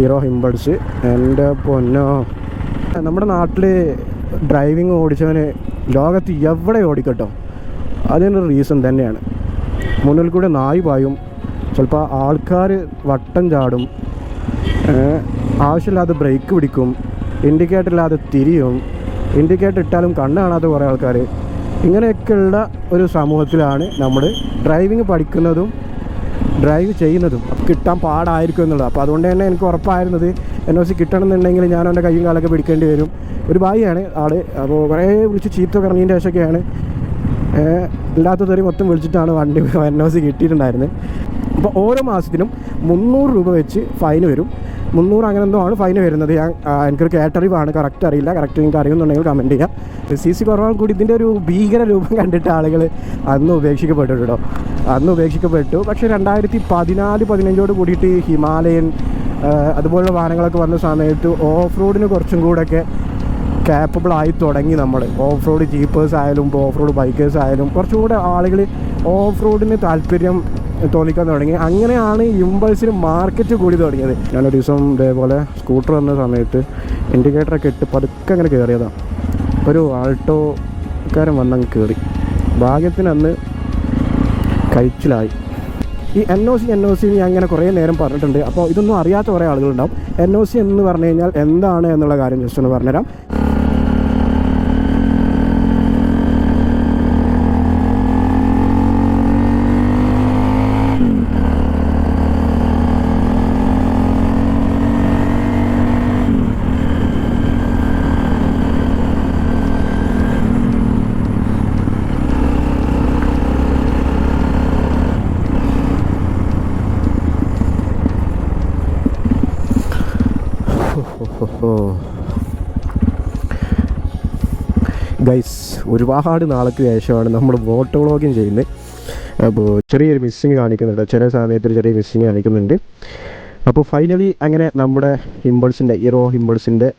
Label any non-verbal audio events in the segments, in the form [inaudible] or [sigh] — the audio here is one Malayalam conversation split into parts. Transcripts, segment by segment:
ഹീറോ ഹിംബൾസ് എന്റെ പൊന്നോ. നമ്മുടെ നാട്ടിൽ ഡ്രൈവിംഗ് ഓടിച്ചവന് ലോകത്ത് എവിടെ ഓടിക്കട്ടോ? അതിനൊരു റീസൺ തന്നെയാണ്. മുന്നിൽ കൂടെ നായ് പായും ചിലപ്പോൾ ആൾക്കാർ വട്ടം ചാടും ആവശ്യമില്ലാതെ ബ്രേക്ക് പിടിക്കും ഇൻഡിക്കേറ്റർ ഇല്ലാതെ തിരിയും ഇൻഡിക്കേറ്റർ ഇട്ടാലും കണ്ണ് കാണാത്ത കുറേ ആൾക്കാർ ഇങ്ങനെയൊക്കെയുള്ള ഒരു സമൂഹത്തിലാണ് നമ്മൾ ഡ്രൈവിംഗ് പഠിക്കുന്നതും ഡ്രൈവ് ചെയ്യുന്നതും കിട്ടാൻ പാടായിരിക്കും എന്നുള്ളത്. അപ്പോൾ അതുകൊണ്ട് തന്നെ എനിക്ക് ഉറപ്പായിരുന്നത് എൻ ഒ സി കിട്ടണമെന്നുണ്ടെങ്കിൽ ഞാൻ അവന്റെ കയ്യും കാലൊക്കെ പിടിക്കേണ്ടി വരും. ഒരു ഭായിയാണ് ആൾ. അപ്പോൾ കുറേ വിളിച്ച് ചീത്ത കറങ്ങിയതിന്റെ ശേഷമൊക്കെയാണ് ഇല്ലാത്തതൊരു ഇല്ലാത്ത മൊത്തം വിളിച്ചിട്ടാണ് വണ്ടി [laughs] എൻ ഒ സി കിട്ടിയിട്ടുണ്ടായിരുന്നത്. അപ്പോൾ ഓരോ മാസത്തിനും മുന്നൂറ് രൂപ വെച്ച് ഫൈൻ വരും. മുന്നൂറ് അങ്ങനെ എന്തോ ആണ് ഫൈൻ വരുന്നത്. ഞാൻ എനിക്കൊരു കേട്ടറിവാണ് കറക്റ്റ് അറിയില്ല. കറക്റ്റ് നിങ്ങൾക്ക് അറിയുന്നുണ്ടെങ്കിൽ കമന്റ് ചെയ്യാം. സി സി കുറവാൻ കൂടി ഇതിന്റെ ഒരു ഭീകര രൂപം കണ്ടിട്ട് ആളുകൾ അന്ന് ഉപേക്ഷിക്കപ്പെട്ടു കേട്ടോ അന്ന് ഉപേക്ഷിക്കപ്പെട്ടു. പക്ഷേ രണ്ടായിരത്തി പതിനാല് പതിനഞ്ചോട് കൂടിയിട്ട് ഹിമാലയൻ അതുപോലുള്ള വാഹനങ്ങളൊക്കെ വന്ന സമയത്ത് ഓഫ് റോഡിന് കുറച്ചും കൂടെയൊക്കെ ക്യാപ്പബിൾ ആയി തുടങ്ങി നമ്മൾ ഓഫ് റോഡ് ജീപ്പേഴ്സ് ആയാലും ഓഫ് റോഡ് ബൈക്കേഴ്സ് ആയാലും കുറച്ചും കൂടെ ആളുകൾ ഓഫ് റോഡിന് താല്പര്യം തോന്നിക്കാൻ തുടങ്ങി. അങ്ങനെയാണ് ഇമ്പൾസിന് മാർക്കറ്റ് കൂടി തുടങ്ങിയത്. ഞാനൊരു ദിവസം ഇതേപോലെ സ്കൂട്ടർ വന്ന സമയത്ത് ഇൻഡിക്കേറ്ററൊക്കെ ഇട്ട് പതുക്കെ അങ്ങനെ കയറിയതാണ് ഒരു ആൾട്ടോക്കാരൻ വന്നങ്ങ് കയറി ഭാഗ്യത്തിന് അന്ന് കഴിച്ചിലായി. ഈ N O C N O C ഞാൻ അങ്ങനെ കുറേ നേരം പറഞ്ഞിട്ടുണ്ട്. അപ്പോൾ ഇതൊന്നും അറിയാത്ത കുറേ ആളുകളുണ്ടാവും. എൻ ഒ സി എന്ന് പറഞ്ഞു കഴിഞ്ഞാൽ എന്താണ് എന്നുള്ള കാര്യം ജസ്റ്റ് ഒന്ന് പറഞ്ഞുതരാം ഗൈസ് ഒരുപാട് നാൾക്ക് ശേഷമാണ് നമ്മൾ വോട്ട് വ്ളോഗിങ് ചെയ്യുന്നത്. അപ്പോൾ ചെറിയൊരു മിസ്സിങ് കാണിക്കുന്നുണ്ട്. ചില സമയത്ത് ചെറിയ മിസ്സിങ് കാണിക്കുന്നുണ്ട്. അപ്പോൾ ഫൈനലി അങ്ങനെ നമ്മുടെ ഇമ്പിൾസിന്റെ ഇറോ ഇമ്പിൾസിന്റെ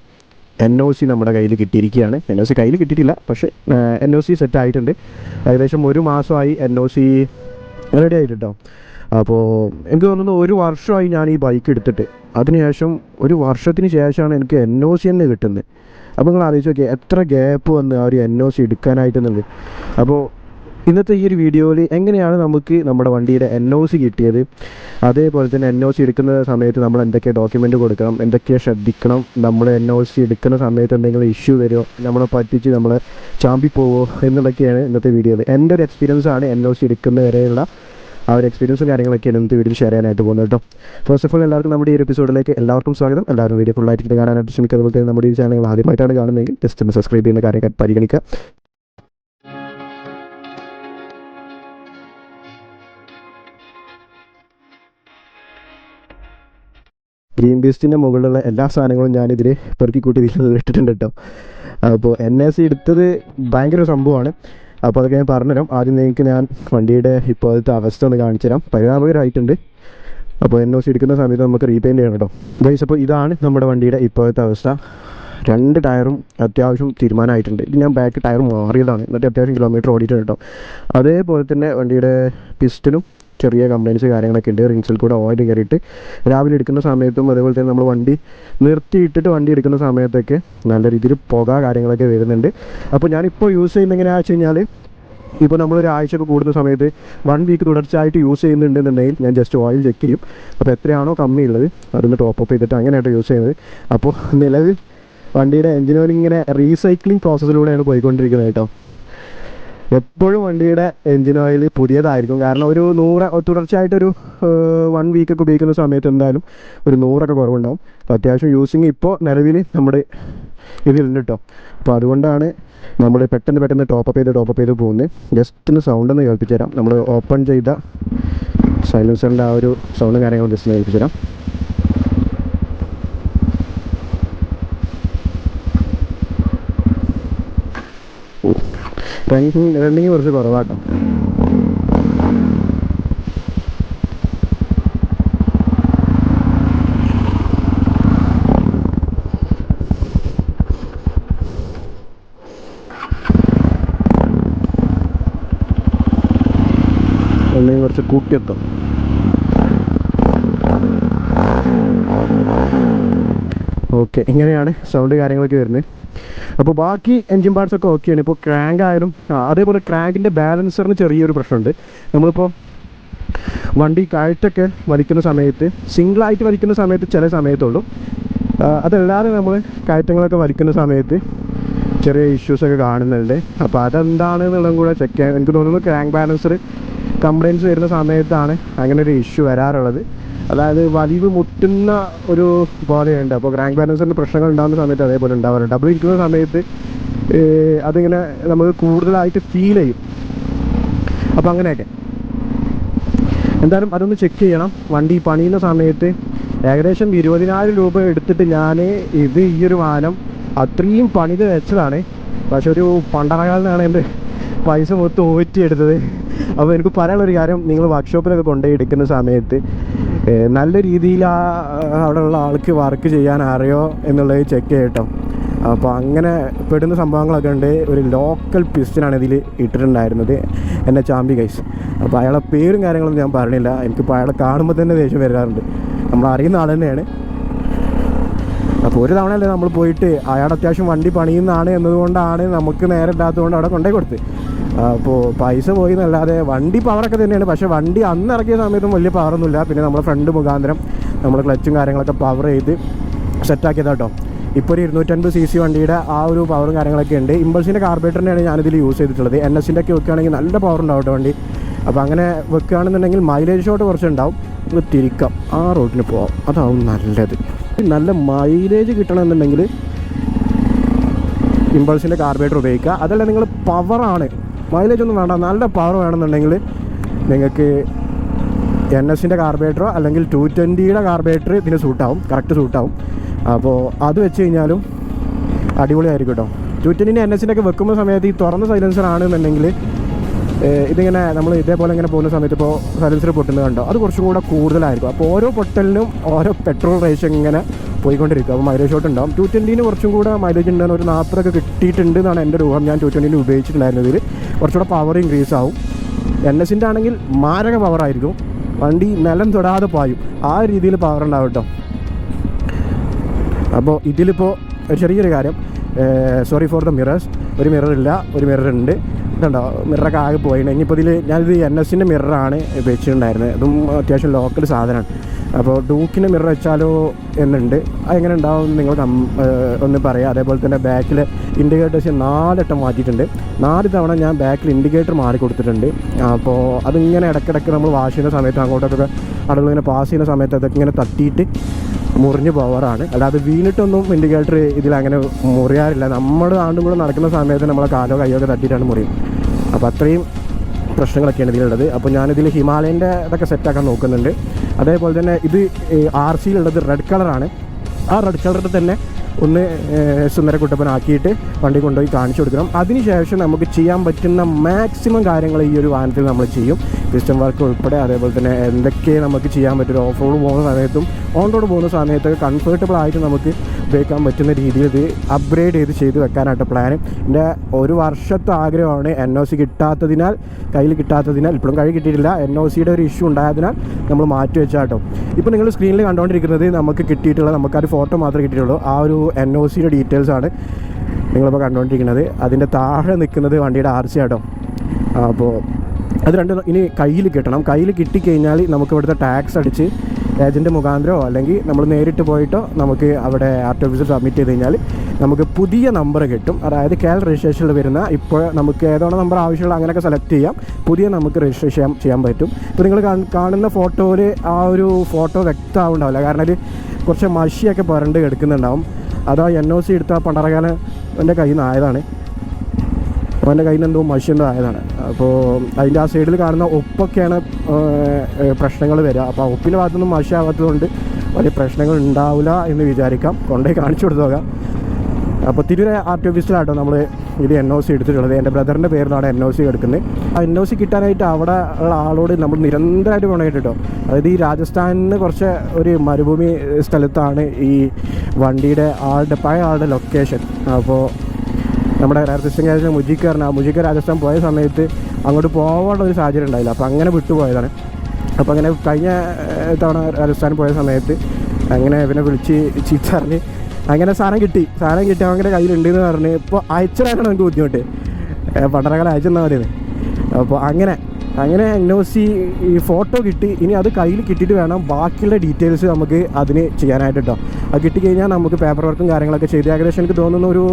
എൻ ഒ സി നമ്മുടെ കയ്യിൽ കിട്ടിയിരിക്കുകയാണ്. എൻ ഒ സി കയ്യിൽ കിട്ടിയിട്ടില്ല. പക്ഷേ എൻ ഒ സി സെറ്റ് ആയിട്ടുണ്ട്. ഏകദേശം ഒരു മാസമായി എൻ ഒ സി റെഡി ആയിട്ടോ അപ്പോൾ എനിക്ക് തോന്നുന്നു ഒരു വർഷമായി ഞാൻ ഈ ബൈക്ക് എടുത്തിട്ട്. അതിനുശേഷം ഒരു വർഷത്തിന് ശേഷമാണ് എനിക്ക് എൻ ഒ സി തന്നെ കിട്ടുന്നത്. അപ്പോൾ നിങ്ങൾ ആലോചിച്ച് നോക്കിയാൽ എത്ര ഗ്യാപ്പ് വന്ന് ആ ഒരു എൻ ഒ സി എടുക്കാനായിട്ടെന്നുണ്ട് അപ്പോൾ ഇന്നത്തെ ഈ ഒരു വീഡിയോയിൽ എങ്ങനെയാണ് നമുക്ക് നമ്മുടെ വണ്ടിയുടെ എൻ ഒ സി കിട്ടിയത്? അതേപോലെ തന്നെ എൻ ഒ സി എടുക്കുന്ന സമയത്ത് നമ്മൾ എന്തൊക്കെ ഡോക്യുമെന്റ് കൊടുക്കണം എന്തൊക്കെ ശ്രദ്ധിക്കണം നമ്മൾ എൻ ഒ സി എടുക്കുന്ന സമയത്ത് എന്തെങ്കിലും ഇഷ്യൂ വരുമോ നമ്മളെ പറ്റിച്ച് നമ്മളെ ചാമ്പി പോവോ എന്നുള്ളതൊക്കെയാണ് ഇന്നത്തെ വീഡിയോയിൽ എന്റെ ഒരു എക്സ്പീരിയൻസാണ് എൻ ഒ സി എടുക്കുന്ന വരെയുള്ള ആ ഒരു എക്സ്പീരിയൻസും കാര്യങ്ങളൊക്കെയാണ് ഇന്നത്തെ വീഡിയോയിൽ ഷെയർ ചെയ്യാനായിട്ട് പോകുന്നത് കേട്ടോ. ഫസ്റ്റ് ഓഫ് ഓൾ എല്ലാവർക്കും നമ്മുടെ ഈ എപ്പിസോഡിലേക്ക് എല്ലാവർക്കും സ്വാഗതം. എല്ലാവരും വീഡിയോ ഫുള്ളായിട്ട് കാണാനായിട്ട് ശ്രമിക്കുക. അതുപോലെ തന്നെ നമ്മുടെ ഈ ചാനൽ ആദ്യമായിട്ടാണ് കാണുന്നതെങ്കിൽ ജസ്റ്റ് ഒന്ന് സബ്സ്ക്രൈബ് ചെയ്യുന്ന കാര്യം പരിഗണിക്കുക. ഗ്രീൻ ബീസ്റ്റിന്റെ മുകളിലുള്ള എല്ലാ സാധനങ്ങളും ഞാനിതിൽ പെറുക്കി കൂട്ടി ഇതിൽ ഇട്ടിട്ടുണ്ട് കേട്ടോ. അപ്പോൾ എൻ എസ് സി എടുത്തത് ഭയങ്കര സംഭവമാണ്. അപ്പോൾ അതൊക്കെ ഞാൻ പറഞ്ഞുതരാം. ആദ്യം നിങ്ങൾക്ക് ഞാൻ വണ്ടിയുടെ ഇപ്പോഴത്തെ അവസ്ഥ ഒന്ന് കാണിച്ചു തരാം പരിണാമകരായിട്ടുണ്ട് അപ്പോൾ എൻ ഒ സി എടുക്കുന്ന സമയത്ത് നമുക്ക് റീപെയിന്റ് ചെയ്യണം കേട്ടോ. ഗൈസ് അപ്പോൾ ഇതാണ് നമ്മുടെ വണ്ടിയുടെ ഇപ്പോഴത്തെ അവസ്ഥ. രണ്ട് ടയറും അത്യാവശ്യം തീരുമാനമായിട്ടുണ്ട്. ഇത് ഞാൻ ബാക്ക് ടയർ മാറിയതാണ്. എന്നിട്ട് അത്യാവശ്യം കിലോമീറ്റർ ഓടിയിട്ടുണ്ട് കേട്ടോ. അതേപോലെ തന്നെ വണ്ടിയുടെ പിസ്റ്റനും ചെറിയ കംപ്ലയിൻസ് കാര്യങ്ങളൊക്കെ ഉണ്ട്. റിങ്സിൽ കൂടെ ഓയിൽ കയറിയിട്ട് രാവിലെ എടുക്കുന്ന സമയത്തും അതേപോലെ തന്നെ നമ്മൾ വണ്ടി നിർത്തിയിട്ടിട്ട് വണ്ടി എടുക്കുന്ന സമയത്തൊക്കെ നല്ല രീതിയിൽ പുക കാര്യങ്ങളൊക്കെ വരുന്നുണ്ട്. അപ്പോൾ ഞാനിപ്പോൾ യൂസ് ചെയ്യുന്ന എങ്ങനെയാണെന്ന് വെച്ച് കഴിഞ്ഞാൽ ഇപ്പോൾ നമ്മൾ ഒരാഴ്ചയൊക്കെ കൂടുന്ന സമയത്ത് വൺ വീക്ക് തുടർച്ചയായിട്ട് യൂസ് ചെയ്യുന്നുണ്ടെന്നുണ്ടെങ്കിൽ ഞാൻ ജസ്റ്റ് ഓയിൽ ചെക്ക് ചെയ്യും. അപ്പോൾ എത്രയാണോ കമ്മിയുള്ളത് അതൊന്ന് ടോപ്പ് അപ്പ് ചെയ്തിട്ട് അങ്ങനെയായിട്ട് യൂസ് ചെയ്യുന്നത്. അപ്പോൾ നിലവിൽ വണ്ടിയുടെ എഞ്ചിൻ ഓയിൽ ഇങ്ങനെ റീസൈക്ലിംഗ് പ്രോസസ്സിലൂടെയാണ് പോയിക്കൊണ്ടിരിക്കുന്നത് കേട്ടോ. എപ്പോഴും വണ്ടിയുടെ എൻജിൻ ഓയിൽ പുതിയതായിരിക്കും. കാരണം ഒരു നൂറ് തുടർച്ചയായിട്ടൊരു വൺ വീക്കൊക്കെ ഉപയോഗിക്കുന്ന സമയത്ത് എന്തായാലും ഒരു നൂറൊക്കെ കുറവുണ്ടാവും. അപ്പോൾ അത്യാവശ്യം യൂസിങ് ഇപ്പോൾ നിലവിൽ നമ്മുടെ ഇതിലുണ്ട് കേട്ടോ അപ്പോൾ അതുകൊണ്ടാണ് നമ്മൾ പെട്ടെന്ന് പെട്ടെന്ന് ടോപ്പ് ചെയ്ത് ടോപ്പ് ചെയ്ത് പോകുന്നത്. ജസ്റ്റ് ഒന്ന് സൗണ്ട് ഒന്ന് കേൾപ്പിച്ചു തരാം നമ്മൾ ഓപ്പൺ ചെയ്ത സൈലൻസറിന്റെ ആ ഒരു സൗണ്ടും കാര്യങ്ങളും ജസ്റ്റ് കേൾപ്പിച്ചു തരാം റണ്ണിങ് റണ്ണിങ് കുറച്ച് കുറവാട്ടോ. റണ്ണിങ് കുറച്ച് കൂട്ടിയെത്തും. ഓക്കെ ഇങ്ങനെയാണ് സൗണ്ട് കാര്യങ്ങളൊക്കെ വരുന്നത്. അപ്പോൾ ബാക്കി എൻജിൻ പാർട്സ് ഒക്കെ ഓക്കെയാണ് ഇപ്പോൾ ക്രാങ്ക് ആയാലും അതേപോലെ ക്രാങ്കിന്റെ ബാലൻസറിന് ചെറിയൊരു പ്രശ്നമുണ്ട്. നമ്മളിപ്പോൾ വണ്ടി കയറ്റൊക്കെ വലിക്കുന്ന സമയത്ത് സിംഗിളായിട്ട് വലിക്കുന്ന സമയത്ത് ചില സമയത്തുള്ളൂ. അതല്ലാതെ നമ്മൾ കയറ്റങ്ങളൊക്കെ വലിക്കുന്ന സമയത്ത് ചെറിയ ഇഷ്യൂസൊക്കെ കാണുന്നുണ്ട്. അപ്പോൾ അതെന്താണ് എന്നുള്ളതും കൂടെ ചെക്ക് ചെയ്യാം. എനിക്ക് തോന്നുന്നു ക്രാങ്ക് ബാലൻസർ കംപ്ലയിൻസ് വരുന്ന സമയത്താണ് അങ്ങനെ ഒരു ഇഷ്യൂ വരാറുള്ളത്. അതായത് വലിവ് മുട്ടുന്ന ഒരു പോലെയുണ്ട് അപ്പോൾ ക്രാങ്ക് ബാലൻസിന്റെ പ്രശ്നങ്ങൾ ഉണ്ടാകുന്ന സമയത്ത് അതേപോലെ ഉണ്ടാവാറുണ്ട് ഡബിൾ ഇരിക്കുന്ന സമയത്ത് അതിങ്ങനെ നമുക്ക് കൂടുതലായിട്ട് ഫീൽ ചെയ്യും. അപ്പോൾ അങ്ങനെയൊക്കെ. എന്തായാലും അതൊന്ന് ചെക്ക് ചെയ്യണം. വണ്ടി പണിയുന്ന സമയത്ത് ഏകദേശം ഇരുപതിനായിരം രൂപ എടുത്തിട്ട് ഞാൻ ഇത് ഈ ഒരു വാഹനം അത്രയും പണിത് വെച്ചതാണ്. പക്ഷെ ഒരു പണ്ടറകാലിനാണ് എന്റെ പൈസ മൊത്തം ഊറ്റിയെടുത്തത്. അപ്പോൾ എനിക്ക് പറയാനുള്ളൊരു കാര്യം നിങ്ങൾ വർക്ക്ഷോപ്പിലൊക്കെ കൊണ്ടുപോയി എടുക്കുന്ന സമയത്ത് നല്ല രീതിയിൽ ആ അവിടെയുള്ള ആൾക്ക് വർക്ക് ചെയ്യാൻ അറിയോ എന്നുള്ളത് ചെക്ക് ചെയ്യട്ടോ. അപ്പോൾ അങ്ങനെ പെടുന്ന സംഭവങ്ങളൊക്കെ ഉണ്ട്. ഒരു ലോക്കൽ പിസ്റ്റനാണ് ഇതിൽ ഇട്ടിട്ടുണ്ടായിരുന്നത്. എന്റെ ചാമ്പി ഗൈസ് അപ്പോൾ അയാളെ പേരും കാര്യങ്ങളൊന്നും ഞാൻ പറഞ്ഞില്ല. എനിക്കിപ്പോൾ അയാളെ കാണുമ്പോൾ തന്നെ ദേഷ്യം വരാറുണ്ട്. നമ്മൾ അറിയുന്ന ആൾ തന്നെയാണ്. അപ്പോൾ ഒരു തവണയല്ലേ നമ്മൾ പോയിട്ട് അയാൾ അത്യാവശ്യം വണ്ടി പണിയുന്നതാണ് എന്നതുകൊണ്ടാണ് നമുക്ക് നേരെ ഇല്ലാത്തതുകൊണ്ട് അവിടെ കൊണ്ടേ കൊടുത്ത് അപ്പോൾ പൈസ പോയി എന്നല്ലാതെ വണ്ടി പവറൊക്കെ തന്നെയാണ്. പക്ഷേ വണ്ടി അന്ന് ഇറക്കിയ സമയത്തും വലിയ പവറൊന്നുമില്ല പിന്നെ നമ്മുടെ ഫ്രണ്ട് മുഖാന്തരം നമ്മൾ ക്ലച്ചും കാര്യങ്ങളൊക്കെ പവർ ചെയ്ത് സെറ്റാക്കിയതാ കേട്ടോ ഇപ്പോൾ ഒരു ഇരുന്നൂറ്റൻപത് സി സി വണ്ടിയുടെ ആ ഒരു പവറും കാര്യങ്ങളൊക്കെ ഉണ്ട്. ഇമ്പൾസിന്റെ കാർബേറ്ററിനെയാണ് ഞാനിതിൽ യൂസ് ചെയ്തിട്ടുള്ളത്. എൻ എസിന്റെ ഒക്കെ വെക്കുകയാണെങ്കിൽ നല്ല പവർ ഉണ്ടാവും കേട്ടോ വണ്ടി. അപ്പോൾ അങ്ങനെ വെക്കുകയാണെന്നുണ്ടെങ്കിൽ മൈലേജ് ഷോട്ട് കുറച്ചുണ്ടാവും. നമുക്ക് തിരിക്കാം. ആ റോഡിന് പോവാം. അതാവും നല്ലത്. നല്ല മൈലേജ് കിട്ടണമെന്നുണ്ടെങ്കിൽ ഇമ്പൾസിന്റെ കാർബേറ്റർ ഉപയോഗിക്കുക. അതല്ല നിങ്ങൾ പവറാണ് മൈലേജ് ഒന്നും വേണ്ട നല്ല പവർ വേണമെന്നുണ്ടെങ്കിൽ നിങ്ങൾക്ക് എൻ എസിന്റെ കാർബേറ്ററോ അല്ലെങ്കിൽ ടു ട്വന്റിയുടെ കാർബേറ്റർ ഇതിന് സൂട്ടാവും കറക്റ്റ് സൂട്ടാവും അപ്പോൾ അത് വെച്ച് കഴിഞ്ഞാലും അടിപൊളിയായിരിക്കും കേട്ടോ ടു ട്വന്റിന്റെ എൻ എസിന്റെ ഒക്കെ വെക്കുമ്പോൾ സമയത്ത് ഈ തുറന്ന സൈലൻസർ ആണെന്നുണ്ടെങ്കിൽ ഇതിങ്ങനെ നമ്മൾ ഇതേപോലെ ഇങ്ങനെ പോകുന്ന സമയത്ത് ഇപ്പോൾ സൈലൻസർ പൊട്ടുന്നത് കണ്ടോ? അത് കുറച്ചും കൂടെ കൂടുതലായിരിക്കും. അപ്പോൾ ഓരോ പൊട്ടലിനും ഓരോ പെട്രോൾ റേഷൻ ഇങ്ങനെ പോയിക്കൊണ്ടിരിക്കും. അപ്പോൾ മൈലേജ് ഷോട്ട് ഉണ്ടാവും. ടു ട്വന്റീന് കുറച്ചും കൂടെ മൈലേജ് ഉണ്ടാകുന്ന ഒരു നാൽപ്പതൊക്കെ കിട്ടിയിട്ടുണ്ട് എന്നാണ് എന്റെ ഒരു ഊഹം. ഞാൻ ടു ട്വന്റീന് ഉപയോഗിച്ചിട്ടുണ്ടായിരുന്നതിൽ കുറച്ചുകൂടെ പവർ ഇൻക്രീസ് ആവും. എൻ എസിന്റെ ആണെങ്കിൽ മാരക പവർ ആയിരിക്കും. വണ്ടി നിലം തൊടാതെ പായും. ആ രീതിയിൽ പവർ ഉണ്ടാവും കേട്ടോ. അപ്പോൾ ഇതിലിപ്പോൾ ഒരു ചെറിയൊരു കാര്യം. സോറി ഫോർ ദ മിറേഴ്സ് ഒരു മിറർ ഇല്ല ഒരു മിറർ ഉണ്ട്. ഇതുണ്ടോ? മിററൊക്കെ ആകെ പോയിട്ടുണ്ട് ഇനിയിപ്പോൾ ഇതിൽ ഞാനിത് എൻ എസിന്റെ മിററാണ് വെച്ചിട്ടുണ്ടായിരുന്നത് അതും അത്യാവശ്യം ലോക്കൽ സാധനമാണ്. അപ്പോൾ ഡൂക്കിന് മിറർ വെച്ചാലോ എന്നുണ്ട്. അതെങ്ങനെ ഉണ്ടാവും നിങ്ങൾ കം ഒന്ന് പറയാം. അതേപോലെ തന്നെ ബാക്കിൽ ഇൻഡിക്കേറ്റേഴ്സ് നാലെട്ടം മാറ്റിയിട്ടുണ്ട്. നാല് തവണ ഞാൻ ബാക്കിൽ ഇൻഡിക്കേറ്റർ മാറി കൊടുത്തിട്ടുണ്ട്. അപ്പോൾ അതിങ്ങനെ ഇടയ്ക്കിടയ്ക്ക് നമ്മൾ വാഷ് ചെയ്യുന്ന സമയത്ത് അങ്ങോട്ടൊക്കെ ആളുകൾ ഇങ്ങനെ പാസ് ചെയ്യുന്ന സമയത്ത് അതൊക്കെ ഇങ്ങനെ തട്ടിയിട്ട് മുറിഞ്ഞു പോവാറാണ്. അല്ലാതെ വീണിട്ടൊന്നും ഇൻഡിക്കേറ്റർ ഇതിൽ അങ്ങനെ മുറിയാറില്ല. നമ്മൾ ആണ്ടും കൂടെ നടക്കുന്ന സമയത്ത് നമ്മളെ കാലോ കയ്യോ ഒക്കെ തട്ടിയിട്ടാണ് മുറിയും അപ്പോൾ അത്രയും പ്രശ്നങ്ങളൊക്കെയാണ് ഇതിലുള്ളത്. അപ്പോൾ ഞാനിതിൽ ഹിമാലയന്റെ ഇതൊക്കെ സെറ്റാക്കാൻ നോക്കുന്നുണ്ട്. അതേപോലെ തന്നെ ഇത് ആർ സിയിലുള്ളത് റെഡ് കളറാണ് ആ റെഡ് കളറിൽ തന്നെ ഒന്ന് സുന്ദരക്കുട്ടപ്പനാക്കിയിട്ട് വണ്ടി കൊണ്ടുപോയി കാണിച്ചു കൊടുക്കണം. അതിനുശേഷം നമുക്ക് ചെയ്യാൻ പറ്റുന്ന മാക്സിമം കാര്യങ്ങൾ ഈ ഒരു വാഹനത്തിൽ നമ്മൾ ചെയ്യും. പിസ്റ്റം വർക്ക് ഉൾപ്പെടെ അതേപോലെ തന്നെ എന്തൊക്കെ നമുക്ക് ചെയ്യാൻ പറ്റും ഓഫ് റോഡ് പോകുന്ന സമയത്തും ഓൺ റോഡ് പോകുന്ന സമയത്തൊക്കെ കംഫർട്ടബിൾ ആയിട്ട് നമുക്ക് ഉപയോഗിക്കാൻ പറ്റുന്ന രീതിയിൽ ഇത് അപ്ഗ്രേഡ് ചെയ്ത് ചെയ്ത് വെക്കാനായിട്ട് പ്ലാൻ എന്റെ ഒരു വർഷത്തെ ആഗ്രഹമാണ് എൻ ഒ സി കിട്ടാത്തതിനാൽ കയ്യിൽ കിട്ടാത്തതിനാൽ ഇപ്പോഴും കൈ കിട്ടിയിട്ടില്ല. എൻ ഒ സിയുടെ ഒരു ഇഷ്യൂ ഉണ്ടായതിനാൽ നമ്മൾ മാറ്റി വെച്ചാട്ടോ. ഇപ്പോൾ നിങ്ങൾ സ്ക്രീനിൽ കണ്ടുകൊണ്ടിരിക്കുന്നത് നമുക്ക് കിട്ടിയിട്ടുള്ള നമുക്കൊരു ഫോട്ടോ മാത്രമേ കിട്ടിയിട്ടുള്ളൂ. ആ ഒരു എൻ ഒ സിയുടെ ഡീറ്റെയിൽസ് ആണ് നിങ്ങളിപ്പോൾ കണ്ടുകൊണ്ടിരിക്കുന്നത് അതിന്റെ താഴെ നിൽക്കുന്നത് വണ്ടിയുടെ ആർ സി ആട്ടോ. അപ്പോൾ അത് രണ്ട് ഇനി കയ്യിൽ കിട്ടണം. കയ്യിൽ കിട്ടിക്കഴിഞ്ഞാൽ നമുക്ക് ഇവിടുത്തെ ടാക്സ് അടിച്ച് ഏജന്റ് മുഖാന്തരമോ അല്ലെങ്കിൽ നമ്മൾ നേരിട്ട് പോയിട്ടോ നമുക്ക് അവിടെ ആർ ടി ഓഫീസിൽ സബ്മിറ്റ് ചെയ്ത് കഴിഞ്ഞാൽ നമുക്ക് പുതിയ നമ്പർ കിട്ടും. അതായത് കേൾ രജിസ്ട്രേഷനിൽ വരുന്ന ഇപ്പോൾ നമുക്ക് ഏതാണ് നമ്പർ ആവശ്യമുള്ള അങ്ങനെയൊക്കെ സെലക്ട് ചെയ്യാം. പുതിയ നമുക്ക് രജിസ്ട്രേഷൻ ചെയ്യാൻ പറ്റും. ഇപ്പോൾ നിങ്ങൾ കാണുന്ന ഫോട്ടോയിൽ ആ ഒരു ഫോട്ടോ വ്യക്തമാവുണ്ടാവില്ല കാരണം കുറച്ച് മഷിയൊക്കെ പുരണ്ട് കിടക്കുന്നുണ്ടാവും. അതാ എൻ ഒ സി എടുത്ത പണ്ടറകാല എന്റെ കയ്യിൽ നിന്ന് ആയതാണ്. അപ്പോൾ എന്റെ കയ്യിൽ നിന്ന് എന്തോ മഷി ആയതാണ്. അപ്പോൾ അതിന്റെ ആ സൈഡിൽ കാണുന്ന ഒപ്പൊക്കെയാണ് പ്രശ്നങ്ങൾ വരിക. അപ്പോൾ ആ ഒപ്പിന്റെ ഭാഗത്തൊന്നും മഷി കൊണ്ട് വലിയ പ്രശ്നങ്ങൾ ഉണ്ടാവില്ല എന്ന് വിചാരിക്കാം. കൊണ്ടുപോയി കാണിച്ചു കൊടുത്തു നോക്കാം. അപ്പോൾ തിരൂർ ആർ ടി ഓഫീസിലാട്ടോ നമ്മൾ ഇത് എൻ ഒ സി എടുത്തിട്ടുള്ളത്. എന്റെ ബ്രദറിന്റെ പേരിലാണ് എൻ ഒ സി എടുക്കുന്നത്. ആ എൻ ഒ സി കിട്ടാനായിട്ട് അവിടെ ഉള്ള ആളോട് നമ്മൾ നിരന്തരമായിട്ട് കേട്ടോ അതായത് ഈ രാജസ്ഥാനിന് കുറച്ച് ഒരു മരുഭൂമി സ്ഥലത്താണ് ഈ വണ്ടിയുടെ ആളുടെ പഴയ ആളുടെ ലൊക്കേഷൻ അപ്പോൾ നമ്മുടെ രാജസ്ഥാൻ രാജ്യം ആ മുജിക്ക രാജസ്ഥാൻ പോയ സമയത്ത് അങ്ങോട്ട് പോകാനുള്ള ഒരു സാഹചര്യം ഉണ്ടായില്ല. അപ്പോൾ അങ്ങനെ വിട്ടുപോയതാണ്. അപ്പോൾ അങ്ങനെ കഴിഞ്ഞ തവണ രാജസ്ഥാൻ പോയ സമയത്ത് അങ്ങനെ ഇവനെ വിളിച്ച് ചീത്തറിഞ്ഞ് അങ്ങനെ സാധനം കിട്ടി. സാധനം കിട്ടി അവന്റെ കയ്യിലുണ്ട് എന്ന് പറഞ്ഞ് ഇപ്പോൾ അയച്ചതാണ് നമുക്ക് ബുദ്ധിമുട്ട്. പണ്ടറകളെ അയച്ചെന്നാൽ മതി അപ്പോൾ അങ്ങനെ അങ്ങനെ എൻ ഒ സി ഈ ഫോട്ടോ കിട്ടി. ഇനി അത് കയ്യിൽ കിട്ടിയിട്ട് വേണം ബാക്കിയുള്ള ഡീറ്റെയിൽസ് നമുക്ക് അതിന് ചെയ്യാനായിട്ട് കേട്ടോ അത് കിട്ടിക്കഴിഞ്ഞാൽ നമുക്ക് പേപ്പർ വർക്കും കാര്യങ്ങളൊക്കെ ചെയ്ത്. ഏകദേശം എനിക്ക് തോന്നുന്ന ഒരു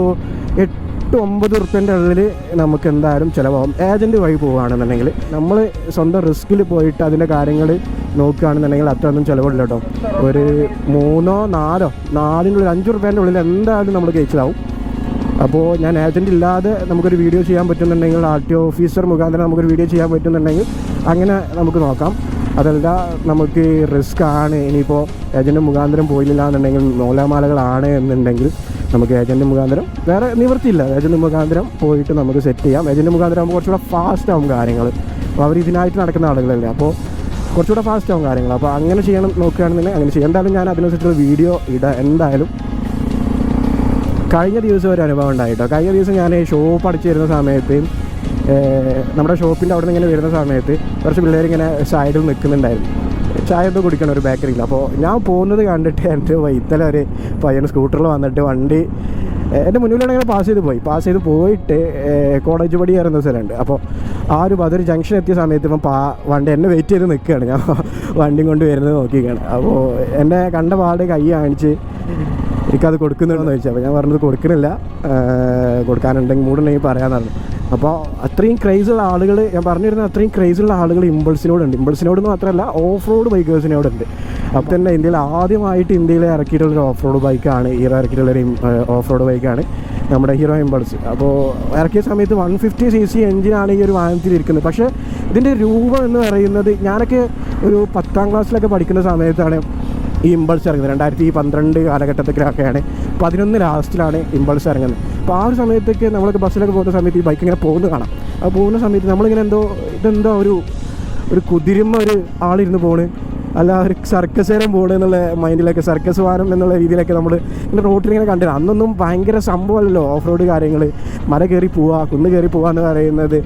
എട്ട് ഒമ്പത് ഉറുപ്പ്യന്റെ ഉള്ളിൽ നമുക്ക് എന്തായാലും ചിലവാകും. ഏജന്റ് വഴി പോവുകയാണെന്നുണ്ടെങ്കിൽ നമ്മൾ സ്വന്തം റിസ്കിൽ പോയിട്ട് അതിന്റെ കാര്യങ്ങൾ നോക്കുകയാണെന്നുണ്ടെങ്കിൽ അത്രയൊന്നും ചിലവില്ല കേട്ടോ. ഒരു മൂന്നോ നാലോ നാലിന്റെ ഉള്ളിൽ അഞ്ച് ഉള്ളിൽ എന്തായാലും നമ്മൾ കഴിച്ചതാവും അപ്പോൾ ഞാൻ ഏജന്റ് ഇല്ലാതെ നമുക്കൊരു വീഡിയോ ചെയ്യാൻ പറ്റുന്നുണ്ടെങ്കിൽ ആർ ടി ഓഫീസർ മുഖാന്തരം നമുക്കൊരു വീഡിയോ ചെയ്യാൻ പറ്റുന്നുണ്ടെങ്കിൽ അങ്ങനെ നമുക്ക് നോക്കാം. അതല്ല നമുക്ക് റിസ്ക് ആണ്. ഇനിയിപ്പോൾ ഏജന്റ് മുഖാന്തരം പോയില്ല എന്നുണ്ടെങ്കിൽ നോലാമാലകളാണ് എന്നുണ്ടെങ്കിൽ നമുക്ക് ഏജന്റ് മുഖാന്തരം. വേറെ നിവൃത്തിയില്ല. ഏജന്റ് മുഖാന്തരം പോയിട്ട് നമുക്ക് സെറ്റ് ചെയ്യാം. ഏജന്റ് മുഖാന്തരം ആകുമ്പോൾ കുറച്ചുകൂടെ ഫാസ്റ്റ് ആവും കാര്യങ്ങൾ അപ്പോൾ അവർ ഇതിനായിട്ട് നടക്കുന്ന ആളുകളല്ലേ. അപ്പോൾ കുറച്ചുകൂടെ ഫാസ്റ്റ് ആവും കാര്യങ്ങൾ അപ്പോൾ അങ്ങനെ ചെയ്യണം നോക്കുകയാണെന്നുണ്ടെങ്കിൽ അങ്ങനെ ചെയ്യാം. എന്തായാലും ഞാൻ അതിനനുസരിച്ചുള്ള വീഡിയോ ഇടാം. എന്തായാലും കഴിഞ്ഞ ദിവസം ഒരു അനുഭവം ഉണ്ടായിട്ടോ. കഴിഞ്ഞ ദിവസം ഞാൻ ഷോപ്പ് അടിച്ചു വരുന്ന സമയത്ത് നമ്മുടെ ഷോപ്പിന്റെ അവിടെ നിന്ന് ഇങ്ങനെ വരുന്ന സമയത്ത് കുറച്ച് പിള്ളേർ ഇങ്ങനെ സൈഡിൽ നിൽക്കുന്നുണ്ടായിരുന്നു. ചായ ഒന്നും കുടിക്കണം ഒരു ബേക്കറിയിൽ അപ്പോൾ ഞാൻ പോകുന്നത് കണ്ടിട്ട് എന്റെ വൈത്തല ഒരു പയ്യൻ സ്കൂട്ടറിൽ വന്നിട്ട് വണ്ടി എന്റെ മുന്നിലൂടെ ഇങ്ങനെ പാസ് ചെയ്ത് പോയി. പാസ് ചെയ്ത് പോയിട്ട് കോളേജ് പടി കയറുന്ന സ്ഥലമുണ്ട്. അപ്പോൾ ആ ഒരു അതൊരു ജംഗ്ഷൻ എത്തിയ സമയത്ത് ഇപ്പം പാ വണ്ടി എന്നെ വെയിറ്റ് ചെയ്ത് നിൽക്കുകയാണ് ഞാൻ വണ്ടി കൊണ്ട് വരുന്നത് നോക്കിയിരിക്കുകയാണ് അപ്പോൾ എന്നെ കണ്ട പാട് കൈ കാണിച്ച് എനിക്കത് കൊടുക്കുന്നുണ്ടെന്ന് ചോദിച്ചു. അപ്പോൾ ഞാൻ പറഞ്ഞത് കൊടുക്കുന്നില്ല കൊടുക്കാനുണ്ടെങ്കിൽ മൂടുണ്ടെങ്കിൽ പറയാമെന്നാണ് അപ്പോൾ അത്രയും ക്രൈസുള്ള ആളുകൾ ഞാൻ പറഞ്ഞിരുന്ന അത്രയും ക്രൈസുള്ള ആളുകൾ ഇമ്പൾസിനോടുണ്ട്. ഇമ്പൾസിനോട് മാത്രമല്ല ഓഫ് റോഡ് ബൈക്കേഴ്സിനോടുണ്ട്. അപ്പോൾ തന്നെ ഇന്ത്യയിൽ ആദ്യമായിട്ട് ഇന്ത്യയിൽ ഇറക്കിയിട്ടുള്ളൊരു ഓഫ് റോഡ് ബൈക്കാണ് ഹീറോ ഇറക്കിയിട്ടുള്ളൊരു ഓഫ് റോഡ് ബൈക്കാണ് നമ്മുടെ ഹീറോ ഇമ്പൾസ്. അപ്പോൾ ഇറക്കിയ സമയത്ത് വൺ ഫിഫ്റ്റി സി സി എഞ്ചിനാണ് ഈ ഒരു വാഹനത്തിൽ ഇരിക്കുന്നത്. പക്ഷേ ഇതിന്റെ രൂപം എന്ന് പറയുന്നത് ഞാനൊക്കെ ഒരു പത്താം ക്ലാസ്സിലൊക്കെ പഠിക്കുന്ന സമയത്താണ് ഈ ഇമ്പൾസ് ഇറങ്ങുന്നത്. രണ്ടായിരത്തി പന്ത്രണ്ട് കാലഘട്ടത്തിലൊക്കെയാണ് പതിനൊന്ന് ലാസ്റ്റിലാണ് ഇമ്പൾസ് ഇറങ്ങുന്നത്. അപ്പോൾ ആ ഒരു സമയത്തൊക്കെ നമ്മളൊക്കെ ബസ്സിലൊക്കെ പോകുന്ന സമയത്ത് ഈ ബൈക്ക് ഇങ്ങനെ പോകുന്നത് കാണാം. അപ്പോൾ പോകുന്ന സമയത്ത് നമ്മളിങ്ങനെ എന്തോ ഇതെന്തോ ഒരു ഒരു കുതിരുമ്മ ഒരു ആളിരുന്ന് പോണ്. അല്ല ഒരു സർക്കസ് നേരം പോണ് എന്നുള്ള മൈൻഡിലൊക്കെ സർക്കസ് വാനം എന്നുള്ള രീതിയിലൊക്കെ നമ്മൾ ഇങ്ങനെ റോട്ടിൽ ഇങ്ങനെ കണ്ടിരുന്നു. അന്നൊന്നും ഭയങ്കര സംഭവമല്ലല്ലോ ഓഫ് റോഡ് കാര്യങ്ങൾ മല കയറി പോവുക കുന്ന് കയറി പോവുക എന്ന് പറയുന്നത്